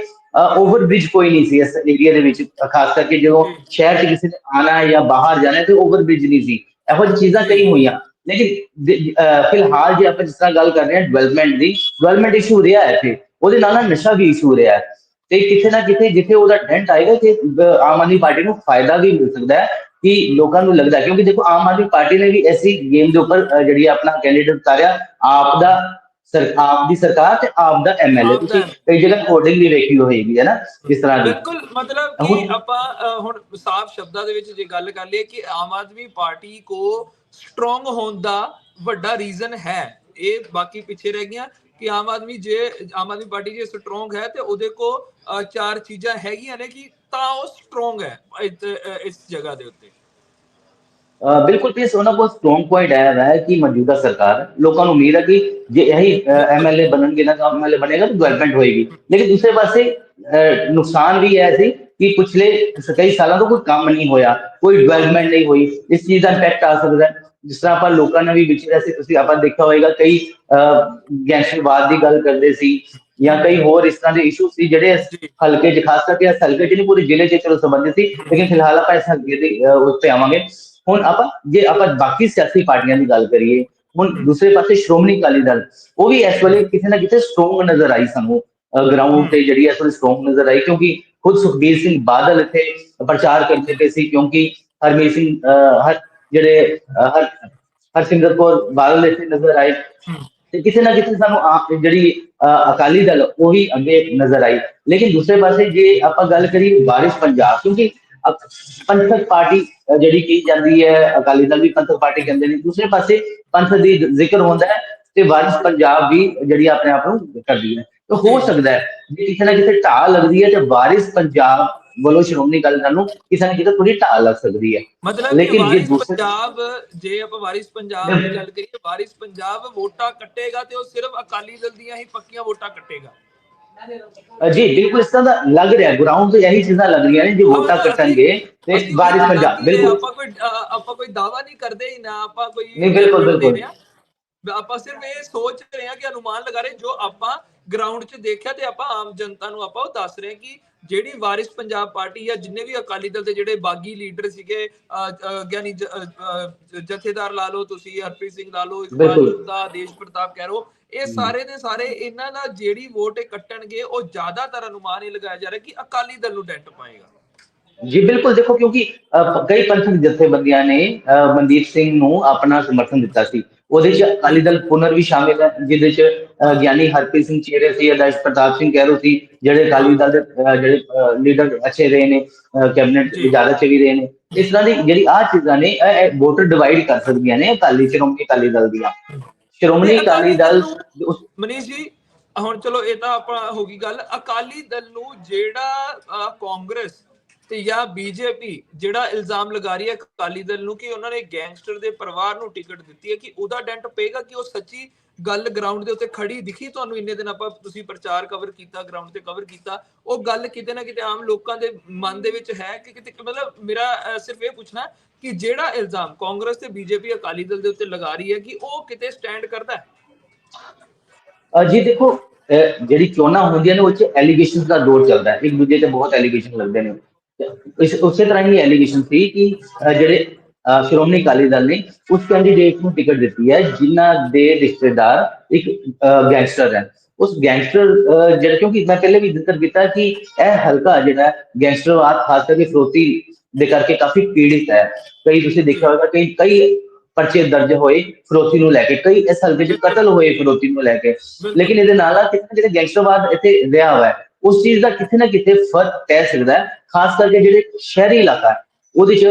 ਓਵਰ ਬ੍ਰਿਜ ਕੋਈ ਨਹੀਂ ਸੀ ਇਸ ਏਰੀਆ ਦੇ ਵਿੱਚ ਖਾਸ ਕਰਕੇ ਜਦੋਂ ਸ਼ਹਿਰ 'ਚ ਕਿਸੇ ਨੇ ਆਣਾ ਹੈ ਜਾਂ ਬਾਹਰ ਜਾਣਾ ਹੈ ਤੇ ਓਵਰ ਬ੍ਰਿਜ ਨਹੀਂ ਸੀ। ਇਹੋ ਜਿਹੀ ਚੀਜ਼ਾਂ ਕਈ ਹੋਈਆਂ। ਲੇਕਿਨ ਫਿਲਹਾਲ ਜੇ ਆਪਾਂ ਜਿਸ ਤਰ੍ਹਾਂ ਗੱਲ ਕਰ ਰਹੇ ਹਾਂ ਡਿਵੈਲਪਮੈਂਟ ਦੀ ਡਿਵੈਲਪਮੈਂਟ ਇਸ਼ੂ ਰਿਹਾ ਹੈ ਇੱਥੇ। ਉਹਦੇ ਨਾਲ ਨਾਲ ਨਸ਼ਾ ਵੀ ਇਸ਼ੂ ਰਿਹਾ ਹੈ। ਤੇ ਕਿਤੇ ਨਾ ਕਿਤੇ ਜਿੱਥੇ ਉਹਦਾ ਡੈਂਟ ਆਏਗਾ ਤੇ ਅਹ, ਆਮ ਆਦਮੀ ਪਾਰਟੀ ਨੂੰ ਫਾਇਦਾ ਵੀ ਮਿਲ ਸਕਦਾ ਹੈ ਕਿ ਲੋਕਾਂ ਨੂੰ ਲੱਗਦਾ ਕਿਉਂਕਿ ਦੇਖੋ ਆਮ ਆਦਮੀ ਪਾਰਟੀ ਨੇ ਵੀ ਐਸੀ ਗੇਮ ਦੇ ਉੱਪਰ ਜਿਹੜੀ ਆਪਣਾ ਕੈਂਡੀਡੇਟ ਉਤਾਰਿਆ ਆਪ ਦਾ ਸਰ ਆਪ ਦੀ ਸਰਕਾਰ ਤੇ ਆਪ ਦਾ ਐਮਐਲਏ ਤੁਸੀਂ ਕਈ ਜਗ੍ਹਾ ਕੋਡਿੰਗ ਵੀ ਵੇਖੀ ਹੋਏਗੀ ਹੈ ਨਾ? ਇਸ ਤਰ੍ਹਾਂ ਦੀ। ਬਿਲਕੁਲ ਮਤਲਬ ਕਿ ਆਪਾਂ ਹੁਣ ਸਾਫ਼ ਸ਼ਬਦਾਂ ਦੇ ਵਿੱਚ ਜੇ ਗੱਲ ਕਰ ਲਈਏ ਕਿ ਆਮ ਆਦਮੀ ਪਾਰਟੀ ਕੋ ਸਟਰੋਂਗ ਹੋਣ ਦਾ ਵੱਡਾ ਰੀਜ਼ਨ ਹੈ। ਇਹ ਬਾਕੀ ਪਿੱਛੇ ਰਹਿ ਗਈਆਂ ਕਿ ਆਮ ਆਦਮੀ ਜੇ ਆਮ ਆਦਮੀ ਪਾਰਟੀ ਜੇ ਸਟਰੋਂਗ ਹੈ ਤੇ ਉਹਦੇ ਕੋ ਚਾਰ ਚੀਜ਼ਾਂ ਹੈਗੀਆਂ ਨੇ ਕਿ ਤਾਂ ਉਹ ਸਟਰੋਂਗ ਹੈ ਇਸ- ਜਗ੍ਹਾ ਦੇ ਉੱਤੇ। ਬਿਲਕੁਲ ਪੀਸ ਉਹਨਾਂ ਕੋਲ ਸਟਰੋਂਗ ਪੁਆਇੰਟ ਆਇਆ ਹੋਇਆ ਹੈ ਕਿ ਮੌਜੂਦਾ ਸਰਕਾਰ ਲੋਕਾਂ ਨੂੰ ਉਮੀਦ ਹੈ ਕਿ ਜੇ ਇਹੀ ਐਮਐਲਏ ਬਣਨਗੇ ਨਾ ਤਾਂ ਐਮਐਲਏ ਬਣੇਗਾ ਤਾਂ ਡਿਵੈਲਪਮੈਂਟ ਹੋਏਗੀ। ਲੇਕਿਨ ਦੂਸਰੇ ਪਾਸੇ ਅਹ, ਨੁਕਸਾਨ ਵੀ ਹੈ ਸੀ ਕਿ ਪਿਛਲੇ ਕਈ ਸਾਲਾਂ ਤੋਂ ਕੋਈ ਕੰਮ ਨਹੀਂ ਹੋਇਆ ਕੋਈ ਡਿਵੈਲਪਮੈਂਟ ਨਹੀਂ ਹੋਈ ਇਸ ਚੀਜ਼ ਦਾ ਇੰਪੈਕਟ ਆ ਸਕਦਾ ਹੈ। ਜਿਸ ਤਰ੍ਹਾਂ ਆਪਾਂ ਲੋਕਾਂ ਨੇ ਵੀ ਵਿਚਰਿਆ ਸੀ ਤੁਸੀਂ ਆਪਾਂ ਦੇਖਿਆ ਹੋਵੇਗਾ ਕਈ ਗੈਂਗਸਟਰਵਾਦ ਦੀ ਗੱਲ ਕਰਦੇ ਸੀ ਜਾਂ ਕਈ ਹੋਰ ਇਸ ਤਰ੍ਹਾਂ ਦੇ ਇਸ਼ੂ ਸੀ ਜਿਹੜੇ ਇਸ ਜੀ। ਹਲਕੇ 'ਚ ਖਾਸ ਕਰਕੇ ਇਸ ਹਲਕੇ 'ਚ ਨਹੀਂ ਪੂਰੇ ਜ਼ਿਲ੍ਹੇ 'ਚ ਚਲੋ ਸੰਬੰਧਿਤ ਸੀ ਲੇਕਿਨ ਫਿਲਹਾਲ ਆਪਾਂ ਇਸ ਹਲਕੇ ਦੇ ਅਹ, ਉੱਤੇ ਆਵਾਂਗੇ ਹੁਣ ਆਪਾਂ ਜੇ ਆਪਾਂ ਬਾਕੀ ਸਿਆਸੀ ਪਾਰਟੀਆਂ ਦੀ ਗੱਲ ਕਰੀਏ ਹੁਣ ਦੂਸਰੇ ਪਾਸੇ ਸ਼੍ਰੋਮਣੀ ਅਕਾਲੀ ਦਲ ਉਹ ਵੀ ਇਸ ਵੇਲੇ ਕਿਸੇ ਨਾ ਕਿਸੇ ਸਟਰੋਂਗ ਨਜ਼ਰ ਆਈ ਸਾਨੂੰ ਗਰਾਊਂਡ ਤੇ ਜਿਹੜੀ ਇਸ ਵੇਲੇ ਸਟਰੋਂਗ ਨਜ਼ਰ ਆਈ ਕਿਉਂਕਿ ਖੁਦ ਸੁਖਬੀਰ ਸਿੰਘ ਬਾਦਲ ਇੱਥੇ ਪ੍ਰਚਾਰ ਕਰਦੇ ਪਏ ਸੀ ਕਿਉਂਕਿ ਹਰਮੀਤ ਸਿੰਘ ਅਹ, ਹਰ ਜਿਹੜੇ ਹਰਸਿਮਰਤ ਕੌਰ ਬਾਦਲ ਇੱਥੇ ਨਜ਼ਰ ਆਏ। ਤੇ ਕਿਸੇ ਨਾ ਕਿਸੇ ਸਾਨੂੰ ਜਿਹੜੀ ਅਕਾਲੀ ਦਲ ਉਹ ਅੱਗੇ ਨਜ਼ਰ ਆਈ। ਲੇਕਿਨ ਦੂਸਰੇ ਪਾਸੇ ਜੇ ਆਪਾਂ ਗੱਲ ਕਰੀਏ ਵਾਰਿਸ ਪੰਜਾਬ ਕਿਉਂਕਿ ਪੰਥਕ ਪਾਰਟੀ ਜਿਹੜੀ ਕੀ ਜਾਂਦੀ ਹੈ ਅਕਾਲੀ ਦਲ ਵੀ ਪੰਥਕ ਪਾਰਟੀ ਕਹਿੰਦੇ ਨੇ। ਦੂਸਰੇ ਪਾਸੇ ਪੰਥ ਦੀ ਜ਼ਿਕਰ ਹੁੰਦਾ ਹੈ ਤੇ ਵਾਰਿਸ ਪੰਜਾਬ ਵੀ ਜਿਹੜੀ ਆਪਣੇ ਆਪ ਨੂੰ ਕਰਦੀ ਹੈ। ਤਾਂ ਹੋ ਸਕਦਾ ਹੈ ਜੇ ਕਿਸੇ ਨਾ ਕਿਸੇ ਢਾਹ ਲੱਗਦੀ ਹੈ ਤੇ ਵਾਰਿਸ ਪੰਜਾਬ ਵੱਲੋਂ ਸ਼੍ਰੋਮਣੀ ਅਕਾਲੀ ਦਲ ਨੂੰ ਕਿਸੇ ਨਾ ਕਿਸੇ ਥੋੜੀ ਲੱਗ ਸਕਦੀ ਹੈ। ਮਤਲਬ ਲੇਕਿਨ ਜੇ ਪੰਜਾਬ ਜੇ ਆਪਾਂ ਵਾਰਿਸ ਪੰਜਾਬ ਦੀ ਗੱਲ ਕਰੀਏ ਵਾਰਿਸ ਪੰਜਾਬ ਵੋਟਾਂ ਕੱਟੇਗਾ ਤੇ ਉਹ ਸਿਰਫ ਅਕਾਲੀ ਦਲ ਦੀਆਂ ਹੀ ਪੱਕੀਆਂ ਵੋਟਾਂ ਕੱਟੇਗਾ। ਜੀ ਬਿਲਕੁਲ ਇਸ ਤਰ੍ਹਾਂ ਦਾ ਲੱਗ ਰਿਹਾ ਗਰਾਊਂਡ ਤੇ ਇਹੀ ਚੀਜ਼ਾਂ ਲੱਗ ਰਹੀਆਂ ਨੇ ਜੋ ਵੋਟਾਂ ਕੱਟਣਗੇ ਤੇ ਕੋਈ ਪੰਜਾਬ ਬਿਲਕੁਲ। ਆਪਾਂ ਕੋਈ ਆਪਾਂ ਕੋਈ ਦਾਵਾ ਨਹੀਂ ਕਰਦੇ ਹੀ ਨਾ ਆਪਾਂ ਕੋਈ ਨਹੀਂ, ਬਿਲਕੁਲ, ਬਿਲਕੁਲ। ਆਪਾਂ ਸਿਰਫ ਇਹ ਸੋਚ ਰਹੇ ਹਾਂ ਕਿ ਅਨੁਮਾਨ ਲਗਾ ਰਹੇ ਜੋ ਆਪਾਂ ਗਰਾਊਂਡ 'ਚ ਦੇਖਿਆ ਤੇ ਆਪਾਂ ਆਮ ਜਨਤਾ ਨੂੰ ਆਪਾਂ ਉਹ ਦੱਸ ਰਹੇ ਹਾਂ ਕਿ ਜਿਹੜੀ ਵਾਰਿਸ ਪੰਜਾਬ ਪਾਰਟੀ ਜਾਂ ਜਿੰਨੇ ਵੀ ਅਕਾਲੀ ਦਲ ਦੇ ਜਿਹੜੇ ਬਾਗੀ ਲੀਡਰ ਸੀਗੇ ਗਿਆਨੀ ਜਥੇਦਾਰ ਲਾ ਲਓ ਤੁਸੀਂ ਹਰਪ੍ਰੀਤ ਸਿੰਘ ਲਾ ਲਓ ਇਕਬਾਲ। ਦਾ ਦੇਸ਼ ਪ੍ਰਤਾਪ ਕਹਿ ਰੋ ਇਹ ਸਾਰੇ ਦੇ ਸਾਰੇ ਇਹਨਾਂ ਦਾ ਜਿਹੜੀ ਵੋਟ ਇਹ ਕੱਟਣਗੇ ਉਹ ਜ਼ਿਆਦਾਤਰ ਅਨੁਮਾਨ ਇਹ ਲਗਾਇਆ ਜਾ ਰਿਹਾ ਕਿ ਅਕਾਲੀ ਦਲ ਨੂੰ ਡੈਂਟ ਪਾਏਗਾ। ਜੀ ਬਿਲਕੁਲ। ਦੇਖੋ ਕਿਉਂਕਿ ਕਈ ਪੰਥਕ ਜਥੇਬੰਦੀਆਂ ਨੇ ਮਨਦੀਪ ਸਿੰਘ ਨੂੰ ਆਪਣਾ ਸਮਰਥਨ ਦਿੱਤਾ ਸੀ। ਉਹਦੇ ਚ ਅਕਾਲੀ ਦਲ ਪੁਨਰ ਵੀ ਸ਼ਾਮਿਲ ਹੈ ਜਿਹਦੇ ਚ ਗਿਆਨੀ ਹਰਪ੍ਰੀਤ ਸਿੰਘ ਚੇਰੇ ਸੀ ਅਦਾਸ਼ ਪ੍ਰਤਾਪ ਸਿੰਘ ਕਹਿਰੋ ਸੀ ਜਿਹੜੇ ਅਕਾਲੀ ਦਲ ਦੇ ਜਿਹੜੇ ਲੀਡਰ ਅੱਛੇ ਰਹੇ ਨੇ ਕੈਬਨਿਟ ਜੀ। ਇਜਾਜ਼ਤ ਚ ਵੀ ਰਹੇ ਨੇ। ਇਸ ਤਰ੍ਹਾਂ ਦੀ ਜਿਹੜੀ ਆ ਚੀਜ਼ਾਂ ਨੇ ਇਹ ਵੋਟਰ ਡਿਵਾਈਡ ਕਰ ਸਕਦੀਆਂ ਨੇ ਅਕਾਲੀ ਸ਼੍ਰੋਮਣੀ ਅਕਾਲੀ ਦਲ ਦੀਆਂ। ਸ਼੍ਰੋਮਣੀ ਅਕਾਲੀ ਦਲ ਮਨੀਸ਼ ਜੀ ਹੁਣ ਚਲੋ ਇਹ ਤਾਂ ਆਪਣਾ ਹੋ ਗਈ ਗੱਲ। ਅਕਾਲੀ ਦਲ ਨੂੰ ਜਿਹੜਾ ਕਾਂਗਰਸ ਤੇ ਜਾਂ ਬੀਜੇਪੀ ਜਿਹੜਾ ਇਲਜ਼ਾਮ ਲਗਾ ਰਹੀ ਹੈ ਅਕਾਲੀ ਦਲ ਨੂੰ ਕਿ ਉਹਨਾਂ ਨੇ ਗੈਂਗਸਟਰ ਦੇ ਪਰਿਵਾਰ ਨੂੰ ਟਿਕਟ ਦਿੱਤੀ ਹੈ ਕਿ ਉਹਦਾ ਡੈਂਟ ਪਏਗਾ ਕਿ ਉਹ ਸੱਚੀ ਗੱਲ ਗਰਾਊਂਡ ਦੇ ਉੱਤੇ ਖੜੀ ਦਿਖੀ ਤੁਹਾਨੂੰ ਇੰਨੇ ਦਿਨ ਆਪਾਂ ਤੁਸੀਂ ਪ੍ਰਚਾਰ ਕਵਰ ਕੀਤਾ ਗਰਾਊਂਡ ਤੇ ਕਵਰ ਕੀਤਾ। ਉਹ ਗੱਲ ਕਿਤੇ ਨਾ ਕਿਤੇ ਆਮ ਲੋਕਾਂ ਦੇ ਮਨ ਦੇ ਵਿੱਚ ਹੈ ਕਿ ਕਿਤੇ ਮਤਲਬ ਮੇਰਾ ਸਿਰਫ ਇਹ ਪੁੱਛਣਾ ਕਿ ਜਿਹੜਾ ਇਲਜ਼ਾਮ ਕਾਂਗਰਸ ਤੇ ਬੀਜੇਪੀ ਅਕਾਲੀ ਦਲ ਦੇ ਉੱਤੇ ਲਗਾ ਰਹੀ ਹੈ ਕਿ ਉਹ ਕਿਤੇ ਸਟੈਂਡ ਕਰਦਾ ਹੈ? ਜੀ ਦੇਖੋ ਜਿਹੜੀ ਚੋਣਾਂ ਹੁੰਦੀਆਂ ਨੇ ਉਹ ਚ ਐਲੀਗੇਸ਼ਨਸ ਦਾ ਦੌਰ ਚੱਲਦਾ ਹੈ। ਇੱਕ ਦੂਜੇ ਤੇ ਬਹੁਤ ਐਲੀਗੇਸ਼ਨ ਲੱਗਦੇ ਨੇ। ਇਸ, ਉਸੇ ਤਰ੍ਹਾਂ ਹੀ ਐਲੀਗੇਸ਼ਨ ਸੀ ਕਿ ਜਿਹੜੇ ਸ਼੍ਰੋਮਣੀ ਅਕਾਲੀ ਦਲ ਨੇ ਉਸ ਕੈਂਡੀਡੇਟ ਨੂੰ ਟਿਕਟ ਦਿੱਤੀ ਹੈ, ਜਿਨ੍ਹਾਂ ਦੇ ਰਿਸ਼ਤੇਦਾਰ ਇੱਕ ਗੈਂਗਸਟਰ ਹੈ। ਉਸ ਗੈਂਗਸਟਰ ਜਿਹੜਾ, ਕਿਉਂਕਿ ਮੈਂ ਪਹਿਲੇ ਵੀ ਜ਼ਿਕਰ ਕੀਤਾ ਕਿ ਇਹ ਹਲਕਾ ਜਿਹੜਾ ਗੈਂਗਸਟਰਵਾਦ ਖਾਸ ਕਰਕੇ ਫਰੋਤੀ ਦੇ ਕਰਕੇ ਕਾਫੀ ਪੀੜਿਤ ਹੈ। ਕਈ ਤੁਸੀਂ ਦੇਖਿਆ ਹੋਵੇਗਾ ਕਿ ਕਈ ਪਰਚੇ ਦਰਜ ਹੋਏ ਫਰੋਤੀ ਨੂੰ ਲੈ ਕੇ, ਕਈ ਇਸ ਹਲਕੇ 'ਚ ਕਤਲ ਹੋਏ ਫਰੋਤੀ ਨੂੰ ਲੈ ਕੇ। ਲੇਕਿਨ ਇਹਦੇ ਨਾਲ ਨਾਲ ਕਿਤੇ ਨਾ ਗੈਂਗਸਟਰਵਾਦ ਇੱਥੇ ਰਿਹਾ ਹੋਇਆ ਹੈ ਉਸ ਚੀਜ਼ ਦਾ ਕਿਤੇ ਨਾ ਕਿਤੇ ਫ਼ਰਕ ਪੈ ਸਕਦਾ ਹੈ ਖਾਸ ਕਰਕੇ ਜਿਹੜੇ ਸ਼ਹਿਰੀ ਇਲਾਕਾ ਹੈ ਉਹਦੇ 'ਚ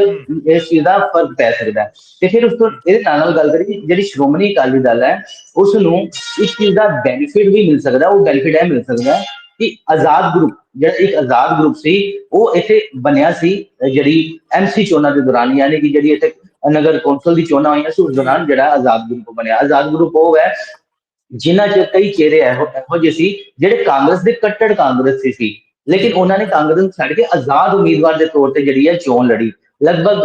ਇਸ ਚੀਜ਼ ਦਾ ਫ਼ਰਕ ਪੈ ਸਕਦਾ ਤੇ ਫਿਰ ਉਸ ਤੋਂ ਇਹਦੇ ਨਾਲ ਨਾਲ ਗੱਲ ਕਰੀਏ ਜਿਹੜੀ ਸ਼੍ਰੋਮਣੀ ਅਕਾਲੀ ਦਲ ਹੈ ਉਸ ਨੂੰ ਇਸ ਚੀਜ਼ ਦਾ ਬੈਨੀਫਿਟ ਵੀ ਮਿਲ ਸਕਦਾ ਉਹ ਬੈਨੀਫਿਟ ਇਹ ਮਿਲ ਸਕਦਾ ਕਿ ਆਜ਼ਾਦ ਗਰੁੱਪ ਜਿਹੜਾ ਇੱਕ ਆਜ਼ਾਦ ਗਰੁੱਪ ਸੀ ਉਹ ਇੱਥੇ ਬਣਿਆ ਸੀ ਜਿਹੜੀ ਐਮਸੀ ਚੋਣਾਂ ਦੇ ਦੌਰਾਨ ਯਾਨੀ ਕਿ ਜਿਹੜੀ ਇੱਥੇ ਨਗਰ ਕੌਂਸਲ ਦੀ ਚੋਣਾਂ ਹੋਈਆਂ ਸੀ ਉਸ ਦੌਰਾਨ ਜਿਹੜਾ ਆਜ਼ਾਦ ਗਰੁੱਪ ਬਣਿਆ। ਆਜ਼ਾਦ ਗਰੁੱਪ ਉਹ ਹੈ ਜਿਨ੍ਹਾਂ 'ਚ ਕਈ ਚਿਹਰੇ ਇਹੋ ਇਹੋ ਜਿਹੇ ਸੀ ਜਿਹੜੇ ਕਾਂਗਰਸ ਦੇ ਕੱਟੜ ਕਾਂਗਰਸੀ ਸੀ। ਲੇਕਿਨ ਉਹਨਾਂ ਨੇ ਕਾਂਗਰਸ ਨੂੰ ਛੱਡ ਕੇ ਆਜ਼ਾਦ ਉਮੀਦਵਾਰ ਦੇ ਤੌਰ ਤੇ ਜਿਹੜੀ ਹੈ ਚੋਣ ਲੜੀ। ਲਗਭਗ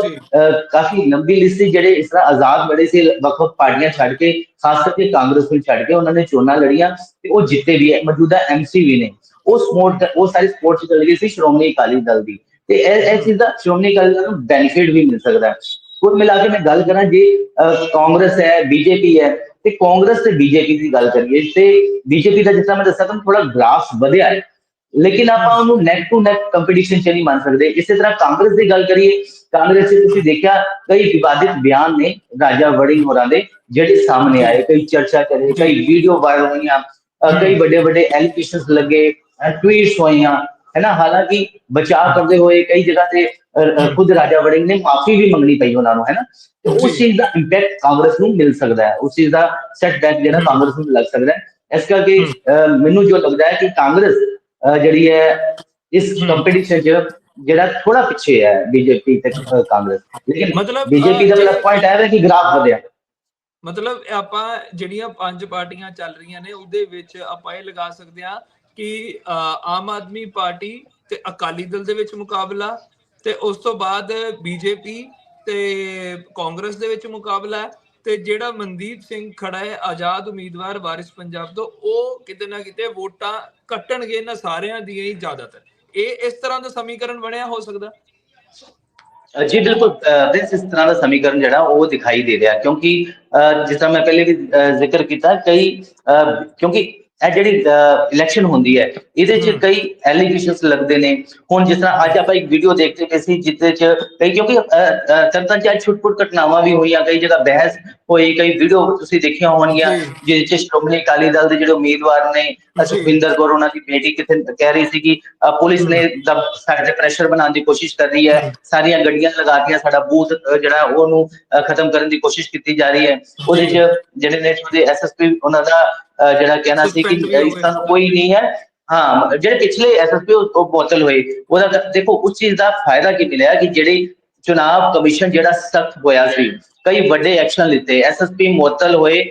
ਕਾਫੀ ਲੰਬੀ ਲਿਸਟ ਸੀ ਜਿਹੜੇ ਇਸ ਤਰ੍ਹਾਂ ਆਜ਼ਾਦ ਬੜੇ ਸੀ ਵੱਖ-ਵੱਖ ਪਾਰਟੀਆਂ ਛੱਡ ਕੇ ਖਾਸ ਕਰਕੇ ਕਾਂਗਰਸ ਨੂੰ ਛੱਡ ਕੇ ਉਹਨਾਂ ਨੇ ਚੋਣਾਂ ਲੜੀਆਂ ਤੇ ਉਹ ਜਿੱਤੇ ਵੀ ਹੈ। ਮੌਜੂਦਾ ਐਮਸੀ ਵੀ ਨੇ। ਉਹ ਸਪੋਰਟ ਉਹ ਸਾਰੀ ਸਪੋਰਟ ਚਲ ਗਈ ਸੀ ਸ਼੍ਰੋਮਣੀ ਅਕਾਲੀ ਦਲ ਦੀ। ਤੇ ਇਹ ਚੀਜ਼ ਦਾ ਸ਼੍ਰੋਮਣੀ ਅਕਾਲੀ ਦਲ ਨੂੰ ਬੈਨੀਫਿਟ ਵੀ ਮਿਲ ਸਕਦਾ। ਹੈ ਕੁੱਲ ਮਿਲਾ ਕੇ ਮੈਂ ਗੱਲ ਕਰਾਂ ਜੇ ਕਾਂਗਰਸ ਹੈ ਬੀਜੇਪੀ ਹੈ ਤੇ ਕਾਂਗਰਸ ਤੇ ਬੀਜੇਪੀ ਦੀ ਗੱਲ ਕਰੀਏ ਤੇ ਬੀਜੇਪੀ ਦਾ ਜਿਸ ਮੈਂ ਦੱਸਿਆ ਤੁਹਾਨੂੰ ਥੋੜਾ ਗ੍ਰਾਫ ਵਧਿਆ ਹੈ, ਲੇਕਿਨ ਆਪਾਂ ਉਹਨੂੰ ਨੈਕ ਟੂ ਨੈਕ ਕੰਪੀਟੀਸ਼ਨ ਚ ਨਹੀਂ ਮੰਨ ਸਕਦੇ। ਇਸੇ ਤਰ੍ਹਾਂ ਕਾਂਗਰਸ ਦੀ ਗੱਲ ਕਰੀਏ, ਕਾਂਗਰਸ 'ਚ ਤੁਸੀਂ ਦੇਖਿਆ ਕਈ ਵਿਵਾਦਿਤ ਬਿਆਨ ਨੇ ਰਾਜਾ ਵੜਿੰਗ ਹੋਰਾਂ ਦੇ, ਜਿਹੜੇ ਸਾਹਮਣੇ ਆਏ, ਕਈ ਚਰਚਾ ਕਰੇ, ਕਈ ਵੀਡੀਓ ਵਾਇਰਲ ਹੋਈਆਂ ਕਈ ਵੱਡੇ ਵੱਡੇ ਐਲੀਗੇਸ਼ਨਸ ਲੱਗੇ ਟਵੀਟਸ ਹੋਈਆਂ। ਹੈ ਨਾ? ਹਾਲਾਂਕਿ ਬਚਾਅ ਕਰਦੇ ਹੋਏ ਕਈ ਜਗ੍ਹਾ ਤੇ ਖੁਦ ਰਾਜਾ ਵੜਿੰਗ ਨੇ ਮਾਫੀ ਵੀ ਮੰਗਣੀ ਪਈ ਉਹਨਾਂ ਨੂੰ ਹੈ ਨਾ? ਤੇ ਉਸ। ਚੀਜ਼ ਦਾ ਇੰਪੈਕਟ ਕਾਂਗਰਸ ਨੂੰ ਮਿਲ ਸਕਦਾ ਹੈ। ਉਸ ਚੀਜ਼ ਦਾ ਸੈਟਬੈਕ ਜਿਹੜਾ ਕਾਂਗਰਸ ਨੂੰ ਲੱਗ ਸਕਦਾ ਹੈ। ਇਸ ਕਰਕੇ ਮੈਨੂੰ ਜੋ ਲੱਗਦਾ ਹੈ ਕਿ ਕਾਂਗਰਸ ਜਿਹੜੀ ਹੈ ਇਸ। ਕੰਪੀਟੀਸ਼ਨ 'ਚ ਜਿਹੜਾ ਥੋੜਾ ਪਿੱਛੇ ਹੈ ਬੀਜੇਪੀ ਤੇ ਕਾਂਗਰਸ। ਲੇਕਿਨ ਮਤਲਬ, ਬੀਜੇਪੀ ਦਾ ਮੇਰਾ ਪੁਆਇੰਟ ਹੈ ਕਿ ਗ੍ਰਾਫ ਵਧਿਆ। ਮਤਲਬ ਆਪਾਂ ਜਿਹੜੀਆਂ ਪੰਜ ਪਾਰਟੀਆਂ ਚੱਲ ਰਹੀਆਂ ਨੇ ਉਹਦੇ ਵਿੱਚ ਆਪਾਂ ਇਹ ਲਗਾ ਸਕਦੇ ਹਾਂ ਕਿ ਆਮ ਆਦਮੀ ਪਾਰਟੀ ਤੇ ਅਕਾਲੀ ਦਲ ਦੇ ਵਿੱਚ ਮੁਕਾਬਲਾ ਤੇ ਉਸ ਤੋਂ ਬਾਅਦ ਬੀਜੇਪੀ ਤੇ ਕਾਂਗਰਸ ਦੇ ਵਿੱਚ ਮੁਕਾਬਲਾ ਤੇ ਜਿਹੜਾ ਮਨਦੀਪ ਸਿੰਘ ਖੜਾ ਹੈ, ਆਜ਼ਾਦ ਉਮੀਦਵਾਰ ਵਾਰਿਸ ਪੰਜਾਬ ਤੋਂ, ਉਹ ਕਿਤੇ ਨਾ ਕਿਤੇ ਵੋਟਾਂ ਕੱਟਣਗੇ ਇਹਨਾਂ ਸਾਰਿਆਂ ਦੀਆਂ ਹੀ ਜ਼ਿਆਦਾਤਰ। ਇਹ ਇਸ ਤਰ੍ਹਾਂ ਦਾ ਸਮੀਕਰਨ ਬਣਿਆ ਹੋ ਸਕਦਾ? ਜੀ, ਬਿਲਕੁਲ ਪ੍ਰਿੰਸ ਇਸ ਤਰ੍ਹਾਂ ਦਾ ਸਮੀਕਰਨ ਜਿਹੜਾ ਉਹ ਦਿਖਾਈ ਦੇ ਰਿਹਾ ਕਿਉਂਕਿ ਜਿਸ ਤਰ੍ਹਾਂ ਮੈਂ ਪਹਿਲੇ ਵੀ ਜ਼ਿਕਰ ਕੀਤਾ, ਕਈ ਕਿਉਂਕਿ ਇਹ ਜਿਹੜੀ ਇਲੈਕਸ਼ਨ ਹੁੰਦੀ ਹੈ ਇਹਦੇ 'ਚ। ਕਈ ਐਲੀਗੇਸ਼ਨਸ ਲੱਗਦੇ ਨੇ ਹੁਣ ਜਿਸ ਤਰ੍ਹਾਂ ਅੱਜ ਆਪਾਂ ਇੱਕ ਵੀਡੀਓ ਦੇਖਦੇ ਪਏ ਸੀ ਜਿੱਤੇ 'ਚ ਕਈ ਕਿਉਂਕਿ ਤਰਤਨ ਚ ਛੁੱਟਪੁੱਟ ਘਟਨਾਵਾਂ ਵੀ ਹੋਈਆਂ ਕਈ ਜਗ੍ਹਾ ਬਹਿਸ ਹੋਈ ਕਈ ਵੀਡੀਓ ਤੁਸੀਂ ਦੇਖੀਆਂ ਹੋਣਗੀਆਂ। ਜਿਹਦੇ 'ਚ ਸ਼੍ਰੋਮਣੀ ਅਕਾਲੀ ਦਲ ਦੇ ਜਿਹੜੇ ਉਮੀਦਵਾਰ ਨੇ। ਸੁਖਵਿੰਦਰ ਕੌਰ ਉਹਨਾਂ ਦੀ ਬੇਟੀ ਕਿਤੇ ਕਹਿ ਰਹੀ ਸੀ ਕਿ ਪੁਲਿਸ ਨੇ ਦਬ ਸਾਡੇ ਤੇ ਪ੍ਰੈਸ਼ਰ ਬਣਾਉਣ ਦੀ ਕੋਸ਼ਿਸ਼ ਕਰ ਰਹੀ ਹੈ ਸਾਰੀਆਂ ਗੱਡੀਆਂ ਲਗਾਤੀਆਂ ਸਾਡਾ ਬੂਥ ਜਿਹੜਾ ਉਹਨੂੰ ਖਤਮ ਕਰਨ ਦੀ ਕੋਸ਼ਿਸ਼ ਕੀਤੀ ਜਾ ਰਹੀ ਹੈ ਉਹਦੇ 'ਚ ਜਿਹੜੇ ਨੇ ਉਹਦੇ ਐਸਐਸਪੀ ਉਹਨਾਂ ਦਾ ਜਿਹੜਾ ਕਹਿਣਾ ਸੀ ਕਿ ਇਸ ਤਰ੍ਹਾਂ। ਕੋਈ ਨਹੀਂ ਹੈ। ਹਾਂ ਜਿਹੜੇ ਪਿਛਲੇ ਐਸਐਸਪੀ ਉਹ ਬੋਤਲ ਹੋਏ। ਉਹਦਾ ਦੇਖੋ ਉਸ ਚੀਜ਼ ਦਾ ਫਾਇਦਾ ਕੀ ਮਿਲਿਆ ਕਿ ਜਿਹੜੀ ਚੁਣਾਵ ਕਮਿਸ਼ਨ ਜਿਹੜਾ ਸਖਤ ਹੋਇਆ ਸੀ। ਕਈ ਵੱਡੇ ਐਕਸ਼ਨ ਲਿੱਤੇ। ਐਸਐਸਪੀ ਮੁਅੱਤਲ ਹੋਏ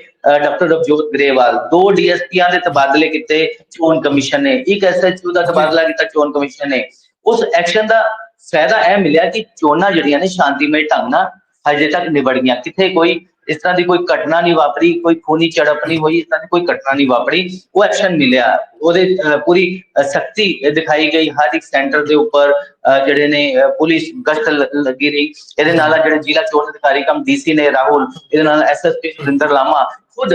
ਡਾਕਟਰ ਰਵਜੋਤ ਗਰੇਵਾਲ। ਦੋ ਡੀਐਸਪੀਆਂ ਦੇ ਤਬਾਦਲੇ ਕੀਤੇ ਚੋਣ ਕਮਿਸ਼ਨ ਨੇ। ਇੱਕ ਐਸਐਚਓ ਦਾ ਤਬਾਦਲਾ ਕੀਤਾ ਚੋਣ ਕਮਿਸ਼ਨ ਨੇ। ਉਸ ਐਕਸ਼ਨ ਦਾ ਫਾਇਦਾ ਇਹ ਮਿਲਿਆ ਕਿ ਚੋਣਾਂ ਜਿਹੜੀਆਂ ਨੇ ਸ਼ਾਂਤੀਮਈ ਢੰਗ ਨਾਲ ਹਜੇ ਤੱਕ ਨਿਬੜ ਗਈਆਂ ਕਿਥੇ ਕੋਈ ਇਸ ਤਰ੍ਹਾਂ ਦੀ ਕੋਈ ਘਟਨਾ ਨਹੀਂ ਵਾਪਰੀ, ਕੋਈ ਖੂਨੀ ਝੜਪ ਨਹੀਂ ਹੋਈ, ਇਸ ਤਰ੍ਹਾਂ ਦੀ ਕੋਈ ਘਟਨਾ ਨਹੀਂ ਵਾਪਰੀ। ਉਹ ਐਕਸ਼ਨ ਮਿਲਿਆ। ਉਹਦੇ ਪੂਰੀ ਸਖਤੀ ਦਿਖਾਈ ਗਈ। ਹਰ ਇੱਕ ਸੈਂਟਰ ਦੇ ਉੱਪਰ ਜਿਹੜੇ ਨੇ ਪੁਲਿਸ ਗਸ਼ਤ ਲੱਗੀ ਰਹੀ। ਇਹਦੇ ਨਾਲ ਜਿਹੜੇ ਜ਼ਿਲ੍ਹਾ ਚੋਣ ਅਧਿਕਾਰੀ ਕਮ ਡੀਸੀ ਨੇ, ਰਾਹੁਲ, ਇਹਦੇ ਨਾਲ ਐਸਐਸਪੀ ਸੁਰਿੰਦਰ ਲਾਮਾ, ਖੁਦ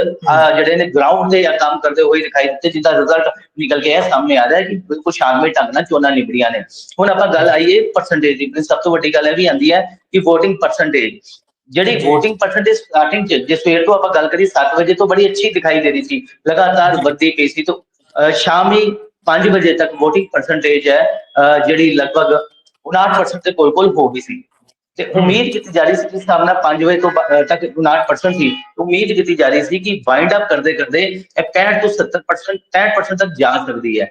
ਜਿਹੜੇ ਨੇ ਗਰਾਊਂਡ ਤੇ ਇਹ ਕੰਮ ਕਰਦੇ ਹੋਏ ਦਿਖਾਈ ਦਿੱਤੇ ਜਿਹਦਾ ਰਿਜ਼ਲਟ ਨਿਕਲ ਕੇ ਇਹ ਸਾਹਮਣੇ ਆ ਰਿਹਾ ਕਿ ਬਿਲਕੁਲ ਸ਼ਾਨਵੇਂ ਢੰਗ ਨਾਲ ਚੋਣਾਂ ਨਿਬੜੀਆਂ ਨੇ। ਹੁਣ ਆਪਾਂ ਗੱਲ ਆਈਏ ਪਰਸੈਂਟੇਜ ਦੀ, ਸਭ ਤੋਂ ਵੱਡੀ ਗੱਲ ਇਹ ਵੀ ਆਂਦੀ ਹੈ ਕਿ VOTING ਪਰਸੈਂਟੇਜ ਜਿਹੜੀ। VOTING ਪਰਸੈਂਟੇਜ ਸਟਾਰਟਿੰਗ ਚ ਜੇ ਸਵੇਰ ਤੋਂ ਆਪਾਂ ਗੱਲ ਕਰੀ 7 ਵਜੇ ਤੋਂ ਬੜੀ ਅੱਛੀ ਦਿਖਾਈ ਦੇ ਰਹੀ ਸੀ। ਲਗਾਤਾਰ ਵੱਧਦੀ ਪਈ ਸੀ। ਤੋਂ ਸ਼ਾਮੀ 5 ਵਜੇ ਤੱਕ VOTING ਪਰਸੈਂਟੇਜ ਹੈ ਜਿਹੜੀ ਲਗਭਗ 59% ਦੇ ਕੋਲ ਕੋਲ ਹੋ ਗਈ ਸੀ। ਤੇ ਉਮੀਦ ਕੀਤੀ ਜਾ ਰਹੀ ਸੀ ਕਿ ਨਾਲ 5 ਵਜੇ ਤੋਂ ਤੱਕ 59% ਸੀ। ਉਮੀਦ ਕੀਤੀ ਜਾ ਰਹੀ ਸੀ ਕਿ ਵਾਈਂਡ ਅਪ ਕਰਦੇ ਕਰਦੇ ਇਹ 65 ਤੋਂ 70% 63% ਤੱਕ ਜਾ ਸਕਦੀ ਹੈ।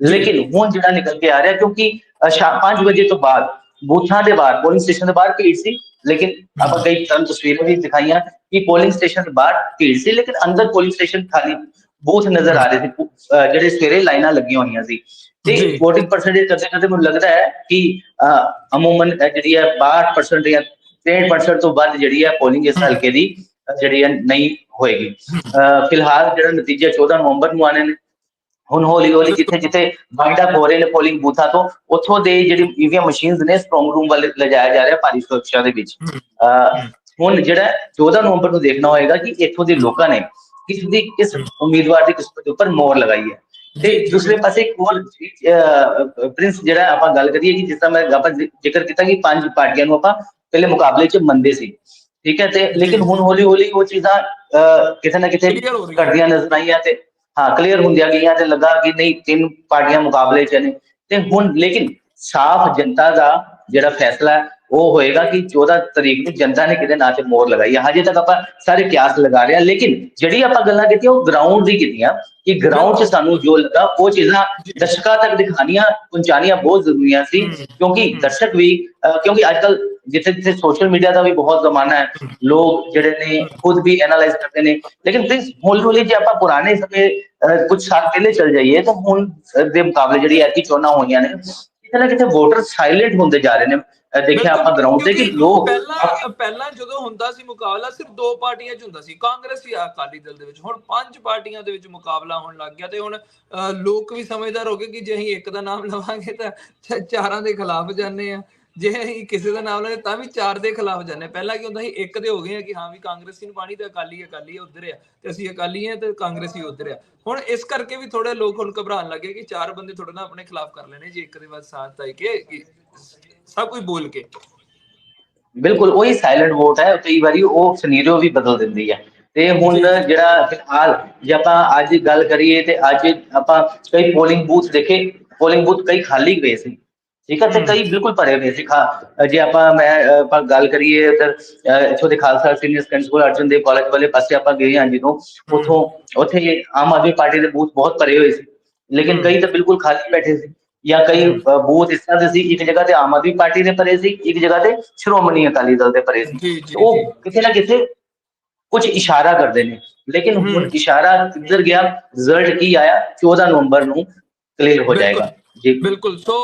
ਲੇਕਿਨ ਹੁਣ ਜਿਹੜਾ ਨਿਕਲ ਕੇ ਆ ਰਿਹਾ ਕਿਉਂਕਿ 5 ਵਜੇ ਤੋਂ ਬਾਅਦ ਬੂਥਾਂ ਦੇ ਬਾਹਰ ਪੋਲਿੰਗ ਸਟੇਸ਼ਨ ਦੇ ਬਾਹਰ ਭੀੜ ਸੀ। ਲੇਕਿਨ ਆਪਾਂ ਕਈ ਤਰ੍ਹਾਂ ਤਸਵੀਰਾਂ ਵੀ ਦਿਖਾਈਆਂ ਕਿ ਪੋਲਿੰਗ ਸਟੇਸ਼ਨ ਦੇ ਬਾਹਰ ਭੀੜ ਸੀ ਲੇਕਿਨ ਅੰਦਰ ਪੋਲਿੰਗ ਸਟੇਸ਼ਨ ਖਾਲੀ ਬੂਥ ਨਜ਼ਰ ਆ ਰਹੇ ਸੀ ਜਿਹੜੇ ਸਵੇਰੇ ਲਾਈਨਾਂ ਲੱਗੀਆਂ ਹੋਈਆਂ ਸੀ ਤੇ। VOTING ਪਰਸੈਂਟੇਜ ਕਰਦੇ ਕਰਦੇ ਮੈਨੂੰ ਲੱਗਦਾ ਹੈ ਕਿ ਅਮੂਮਨ ਜਿਹੜੀ ਹੈ 62% ਜਾਂ 63% ਤੋਂ ਵੱਧ ਜਿਹੜੀ ਹੈ ਪੋਲਿੰਗ ਇਸ ਹਲਕੇ ਦੀ ਜਿਹੜੀ ਹੈ ਨਹੀਂ ਹੋਏਗੀ ਫਿਲਹਾਲ ਜਿਹੜਾ ਨਤੀਜਾ 14 ਨਵੰਬਰ ਨੂੰ ਆਣੇ ਨੇ ਹੁਣ ਹੌਲੀ ਹੌਲੀ ਜਿੱਥੇ ਜਿੱਥੇ ਵਾਈਂਡ ਅਪ ਹੋ ਰਹੇ ਨੇ ਪੋਲਿੰਗ ਬੂਥਾਂ ਤੋਂ ਉੱਥੋਂ ਦੇ ਜਿਹੜੀ ਈਵੀਐਮ ਮਸ਼ੀਨਸ ਨੇ ਸਟਰੋਂਗ ਰੂਮ ਵੱਲ ਲਿਜਾਇਆ ਜਾ ਰਿਹਾ ਭਾਰੀ ਸੁਰੱਖਿਆ ਦੇ ਵਿੱਚ। ਹੁਣ ਜਿਹੜਾ 14 ਨਵੰਬਰ ਨੂੰ ਦੇਖਣਾ ਹੋਏਗਾ ਕਿ ਇੱਥੋਂ ਦੇ ਲੋਕਾਂ ਨੇ ਕਿਸ ਦੀ ਕਿਸ ਉਮੀਦਵਾਰ ਦੀ ਕਿਸਮਤ ਉੱਪਰ ਮੋਹਰ ਲਗਾਈ ਹੈ। ਤੇ ਦੂਸਰੇ ਪਾਸੇ ਇੱਕ ਹੋਰ ਪ੍ਰਿੰਸ ਜਿਹੜਾ ਆਪਾਂ ਗੱਲ ਕਰੀਏ ਕਿ ਜਿਸ ਤਰ੍ਹਾਂ ਮੈਂ ਆਪਾਂ ਜ਼ਿਕਰ ਕੀਤਾ ਕਿ ਪੰਜ ਪਾਰਟੀਆਂ ਨੂੰ ਆਪਾਂ ਪਹਿਲੇ ਮੁਕਾਬਲੇ 'ਚ ਮੰਨਦੇ ਸੀ। ਠੀਕ ਹੈ ਤੇ ਲੇਕਿਨ ਹੁਣ ਹੌਲੀ ਹੌਲੀ ਉਹ ਚੀਜ਼ਾਂ ਕਿਤੇ ਨਾ ਕਿਤੇ। ਘਟਦੀਆਂ ਨਜ਼ਰ ਆਈਆਂ ਤੇ ਹਾਂ ਕਲੀਅਰ ਹੁੰਦੀਆਂ ਗਈਆਂ ਤੇ ਲੱਗਾ ਕਿ ਨਹੀਂ, ਤਿੰਨ ਪਾਰਟੀਆਂ ਮੁਕਾਬਲੇ 'ਚ ਨੇ। ਤੇ ਹੁਣ ਲੇਕਿਨ ਸਾਫ਼ ਜਨਤਾ ਦਾ ਜਿਹੜਾ ਫੈਸਲਾ ਉਹ ਹੋਏਗਾ ਕਿ 14 ਤਰੀਕ ਨੂੰ ਜਨਤਾ ਨੇ ਕਿਤੇ ਨਾ ਤੇ ਮੋਹਰ ਲਗਾਈ ਹੈ ਹਜੇ ਤੱਕ ਆਪਾਂ ਸਾਰੇ ਕਿਆਸ ਲਗਾ ਰਹੇ ਹਾਂ ਲੇਕਿਨ ਜਿਹੜੀ ਆਪਾਂ ਗੱਲਾਂ ਕੀਤੀਆਂ ਉਹ ਗਰਾਊਂਡ ਦੀ ਕੀਤੀਆਂ। ਕਿ ਗਰਾਊਂਡ 'ਚ ਸਾਨੂੰ ਜੋ ਲੱਗਾ ਉਹ ਚੀਜ਼ਾਂ ਦਰਸ਼ਕਾਂ ਤੱਕ ਦਿਖਾਣੀਆਂ ਪਹੁੰਚਾਣੀਆਂ ਬਹੁਤ ਜ਼ਰੂਰੀਆਂ ਸੀ। ਕਿਉਂਕਿ ਦਰਸ਼ਕ ਵੀ ਕਿਉਂਕਿ ਅੱਜਕੱਲ ਜਿੱਥੇ ਜਿੱਥੇ ਸੋਸ਼ਲ ਮੀਡੀਆ ਦਾ ਵੀ ਬਹੁਤ ਜ਼ਮਾਨਾ ਹੈ ਲੋਕ ਜਿਹੜੇ ਨੇ ਖੁਦ ਵੀ ਐਨਾਲਾਈਜ਼ ਕਰਦੇ ਨੇ। ਲੇਕਿਨ ਪਲੀਜ਼ ਹੌਲੀ ਹੌਲੀ ਜੇ ਆਪਾਂ ਪੁਰਾਣੇ ਸਮੇਂ ਕੁਝ ਸਾਲ ਪਹਿਲੇ ਚਲ ਜਾਈਏ ਤਾਂ ਹੁਣ ਦੇ ਮੁਕਾਬਲੇ ਜਿਹੜੀ ਐਤੀ ਚੋਣਾਂ ਹੋਈਆਂ ਨੇ ਕਿਤੇ ਨਾ ਕਿਤੇ ਵੋਟਰ ਸਾਇਲੈਂਟ ਹੁੰਦੇ ਜਾ ਰਹੇ ਨੇ। ਦੇਖਿਆ ਆਪਾਂ ਗਰਾਊਂਡ ਤੇ ਕਿ ਲੋਕ ਪਹਿਲਾਂ ਪਹਿਲਾਂ ਜਦੋਂ ਹੁੰਦਾ ਸੀ ਮੁਕਾਬਲਾ ਸਿਰਫ ਦੋ ਪਾਰਟੀਆਂ 'ਚ ਹੁੰਦਾ ਸੀ ਕਾਂਗਰਸ ਜਾਂ ਅਕਾਲੀ ਦਲ ਦੇ ਵਿੱਚ। ਹੁਣ ਪੰਜ ਪਾਰਟੀਆਂ ਦੇ ਵਿੱਚ ਮੁਕਾਬਲਾ ਹੋਣ ਲੱਗ ਗਿਆ ਤੇ ਹੁਣ ਲੋਕ ਵੀ ਸਮਝਦਾਰ ਹੋ ਗਏ ਕਿ ਜੇ ਅਸੀਂ ਇੱਕ ਦਾ ਨਾਮ ਲਵਾਂਗੇ ਤਾਂ ਚਾਰਾਂ ਦੇ ਖਿਲਾਫ ਜਾਂਦੇ ਆ। ਜੇ ਅਸੀਂ ਕਿਸੇ ਦਾ ਨਾਮ ਲਵਾਂਗੇ ਤਾਂ ਵੀ ਚਾਰ ਦੇ ਖਿਲਾਫ ਜਾਂਦੇ। ਪਹਿਲਾਂ ਕੀ ਹੁੰਦਾ ਸੀ ਇੱਕ ਦੇ ਹੋ ਗਏ ਆ ਕਿ ਹਾਂ ਵੀ ਕਾਂਗਰਸੀ ਨੂੰ ਪਾਣੀ ਤੇ ਅਕਾਲੀ ਅਕਾਲੀ ਉਧਰ ਆ। ਤੇ ਅਸੀਂ ਅਕਾਲੀ ਆ ਤੇ ਕਾਂਗਰਸੀ ਉਧਰ ਆ। ਹੁਣ ਇਸ ਕਰਕੇ ਵੀ ਥੋੜੇ ਲੋਕ ਹੁਣ ਘਬਰਾਉਣ ਲੱਗੇ ਕਿ ਚਾਰ ਬੰਦੇ ਥੋੜਾ ਨਾ ਆਪਣੇ ਖਿਲਾਫ ਕਰ ਲੈਣੇ ਜੇ ਇੱਕ ਦੇ ਬਾਅਦ ਸਾਥ ਆਈ ਕੇ ਕਿ ਸਭ ਕੁਝ ਬੋਲ ਕੇ। ਬਿਲਕੁਲ ਉਹੀ ਸਾਇਲੈਂਟ ਵੋਟ ਹੈ ਕਈ ਵਾਰੀ ਉਹ ਸਿਨੈਰੀਓ ਵੀ ਬਦਲ ਦਿੰਦੀ ਹੈ ਤੇ ਹੁਣ ਜਿਹੜਾ ਫਿਲਹਾਲ ਜੇ ਆਪਾਂ ਅੱਜ ਗੱਲ ਕਰੀਏ ਤੇ ਅੱਜ ਆਪਾਂ ਕਈ ਪੋਲਿੰਗ ਬੂਥ ਦੇਖੇ ਪੋਲਿੰਗ ਬੂਥ ਕਈ ਖਾਲੀ ਗਏ ਸੀ। ਠੀਕ ਹੈ ਤੇ। ਕਈ ਬਿਲਕੁਲ ਭਰੇ ਹੋਏ ਸੀ ਖਾ ਜੇ ਆਪਾਂ ਮੈਂ ਆਪਾਂ ਗੱਲ ਕਰੀਏ ਅਹ, ਇੱਥੋਂ ਦੇ Khalsa senior secondary school Arjan Dev college ਵਾਲੇ ਪਾਸੇ ਆਪਾਂ ਗਏ ਹਾਂ ਜਦੋਂ ਉਥੋਂ ਉੱਥੇ ਆਮ ਆਦਮੀ ਪਾਰਟੀ ਦੇ ਬੂਥ ਬਹੁਤ ਭਰੇ ਹੋਏ ਸੀ। ਲੇਕਿਨ। ਕਈ ਤਾਂ ਬਿਲਕੁਲ ਖਾਲੀ ਬੈਠੇ ਸੀ। ਜਾਂ ਕਈ ਬੂਥ ਇਸ ਤਰ੍ਹਾਂ ਦੇ ਸੀ ਇੱਕ ਜਗ੍ਹਾ ਤੇ ਆਮ ਆਦਮੀ ਪਾਰਟੀ ਦੇ ਭਰੇ ਸੀ ਇੱਕ ਜਗ੍ਹਾ ਤੇ ਸ਼੍ਰੋਮਣੀ ਅਕਾਲੀ ਦਲ ਦੇ ਭਰੇ ਸੀ। ਉਹ ਕਿਤੇ ਨਾ ਕਿਤੇ ਕੁਝ ਇਸ਼ਾਰਾ ਕਰਦੇ ਨੇ। ਲੇਕਿਨ ਹੁਣ। ਇਸ਼ਾਰਾ ਕਿੱਧਰ ਗਿਆ? ਰਿਜ਼ਲਟ ਕੀ ਆਇਆ? 14 ਨਵੰਬਰ ਨੂੰ ਕਲੀਅਰ ਹੋ। ਜਾਏਗਾ। ਜੀ। ਬਿਲਕੁਲ ਸੋ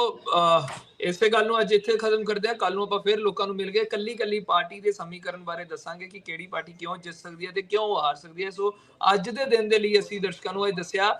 ਇਸੇ ਗੱਲ ਨੂੰ ਅੱਜ ਇੱਥੇ ਖਤਮ ਕਰਦੇ ਹਾਂ। ਕੱਲ ਨੂੰ ਆਪਾਂ ਫਿਰ ਲੋਕਾਂ ਨੂੰ ਮਿਲ ਕੇ ਕੱਲੀ ਕੱਲੀ ਪਾਰਟੀ ਦੇ ਸਮੀਕਰਨ ਬਾਰੇ ਦੱਸਾਂਗੇ ਕਿ ਕਿਹੜੀ ਪਾਰਟੀ ਕਿਉਂ ਜਿੱਤ ਸਕਦੀ ਹੈ ਤੇ ਕਿਉਂ ਹਾਰ ਸਕਦੀ ਹੈ। ਸੋ ਅੱਜ ਦੇ ਦਿਨ ਦੇ ਲਈ ਅਸੀਂ ਦਰਸ਼ਕਾਂ ਨੂੰ ਇਹ ਦੱਸਿਆ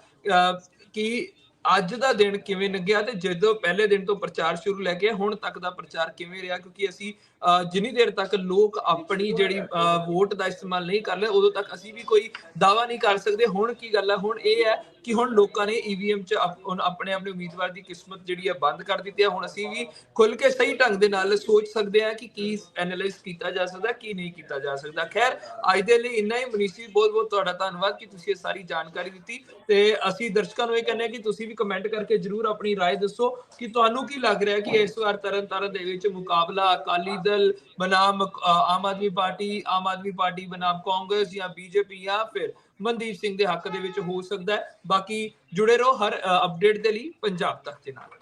ਕਿ ਅੱਜ ਦਾ ਦਿਨ ਕਿਵੇਂ ਲੰਘਿਆ ਤੇ ਜਦੋਂ ਪਹਿਲੇ ਦਿਨ ਤੋਂ ਪ੍ਰਚਾਰ ਸ਼ੁਰੂ ਲੈ ਕੇ ਹੁਣ ਤੱਕ ਦਾ ਪ੍ਰਚਾਰ ਕਿਵੇਂ ਰਿਹਾ ਕਿਉਂਕਿ ਅਸੀਂ ਅਹ, ਜਿੰਨੀ ਦੇਰ ਤੱਕ ਲੋਕ ਆਪਣੀ ਜਿਹੜੀ ਅਹ, ਵੋਟ ਦਾ ਇਸਤੇਮਾਲ ਨਹੀਂ ਕਰ ਲੈ ਉਦੋਂ ਤੱਕ ਅਸੀਂ ਵੀ ਕੋਈ ਦਾਵਾ ਨਹੀਂ ਕਰ ਸਕਦੇ। ਹੁਣ ਕੀ ਗੱਲ ਹੈ? ਹੁਣ ਇਹ ਹੈ ਕਿ ਹੁਣ ਲੋਕਾਂ ਨੇ ਈਵੀਐਮ ਚ ਆਪ- ਹੁਣ ਆਪਣੇ ਆਪਣੇ ਉਮੀਦਵਾਰ ਦੀ ਕਿਸਮਤ ਜਿਹੜੀ ਹੈ ਬੰਦ ਕਰ ਦਿੱਤੀ ਹੈ ਹੁਣ ਅਸੀਂ ਵੀ ਖੁੱਲ ਕੇ ਸਹੀ ਢੰਗ ਦੇ ਨਾਲ ਸੋਚ ਸਕਦੇ ਹਾਂ ਕਿ ਕੀ ਐਨਾਲਾਈਜ਼ ਕੀਤਾ ਜਾ ਸਕਦਾ ਕੀ ਨਹੀਂ ਕੀਤਾ ਜਾ ਸਕਦਾ ਖੈਰ ਅੱਜ ਦੇ ਲਈ ਇੰਨਾ ਹੀ ਮਨੀਸ਼ੀ ਬਹੁਤ ਬਹੁਤ ਤੁਹਾਡਾ ਧੰਨਵਾਦ ਕਿ ਤੁਸੀਂ ਇਹ ਸਾਰੀ ਜਾਣਕਾਰੀ ਦਿੱਤੀ ਤੇ ਅਸੀਂ ਦਰਸ਼ਕਾਂ ਨੂੰ ਇਹ ਕਹਿੰਦੇ ਹਾਂ ਕਿ ਤੁਸੀਂ ਵੀ ਕਮੈਂਟ ਕਰਕੇ ਜਰੂਰ ਆਪਣੀ رائے ਦੱਸੋ ਕਿ ਤੁਹਾਨੂੰ ਕੀ ਲੱਗ ਰਿਹਾ ਕਿ ਇਸ ਵਾਰ ਤਰਨਤਾਰਨ ਦੇ ਵਿੱਚ ਮੁਕਾਬਲਾ ਅਕਾਲੀ ਦਲ ਬਨਾਮ ਅ, ਆਮ ਆਦਮੀ ਪਾਰਟੀ ਆਮ ਆਦਮੀ ਪਾਰਟੀ ਬਨਾਮ ਕਾਂਗਰਸ ਜਾਂ ਬੀਜੇਪੀ ਜਾਂ ਫਿਰ ਮਨਦੀਪ ਸਿੰਘ ਦੇ ਹੱਕ ਦੇ ਵਿੱਚ ਹੋ ਸਕਦਾ ਹੈ। ਬਾਕੀ ਜੁੜੇ ਰਹੋ ਹਰ ਅਪਡੇਟ ਦੇ ਲਈ ਪੰਜਾਬ ਤੱਕ ਦੇ ਨਾਲ।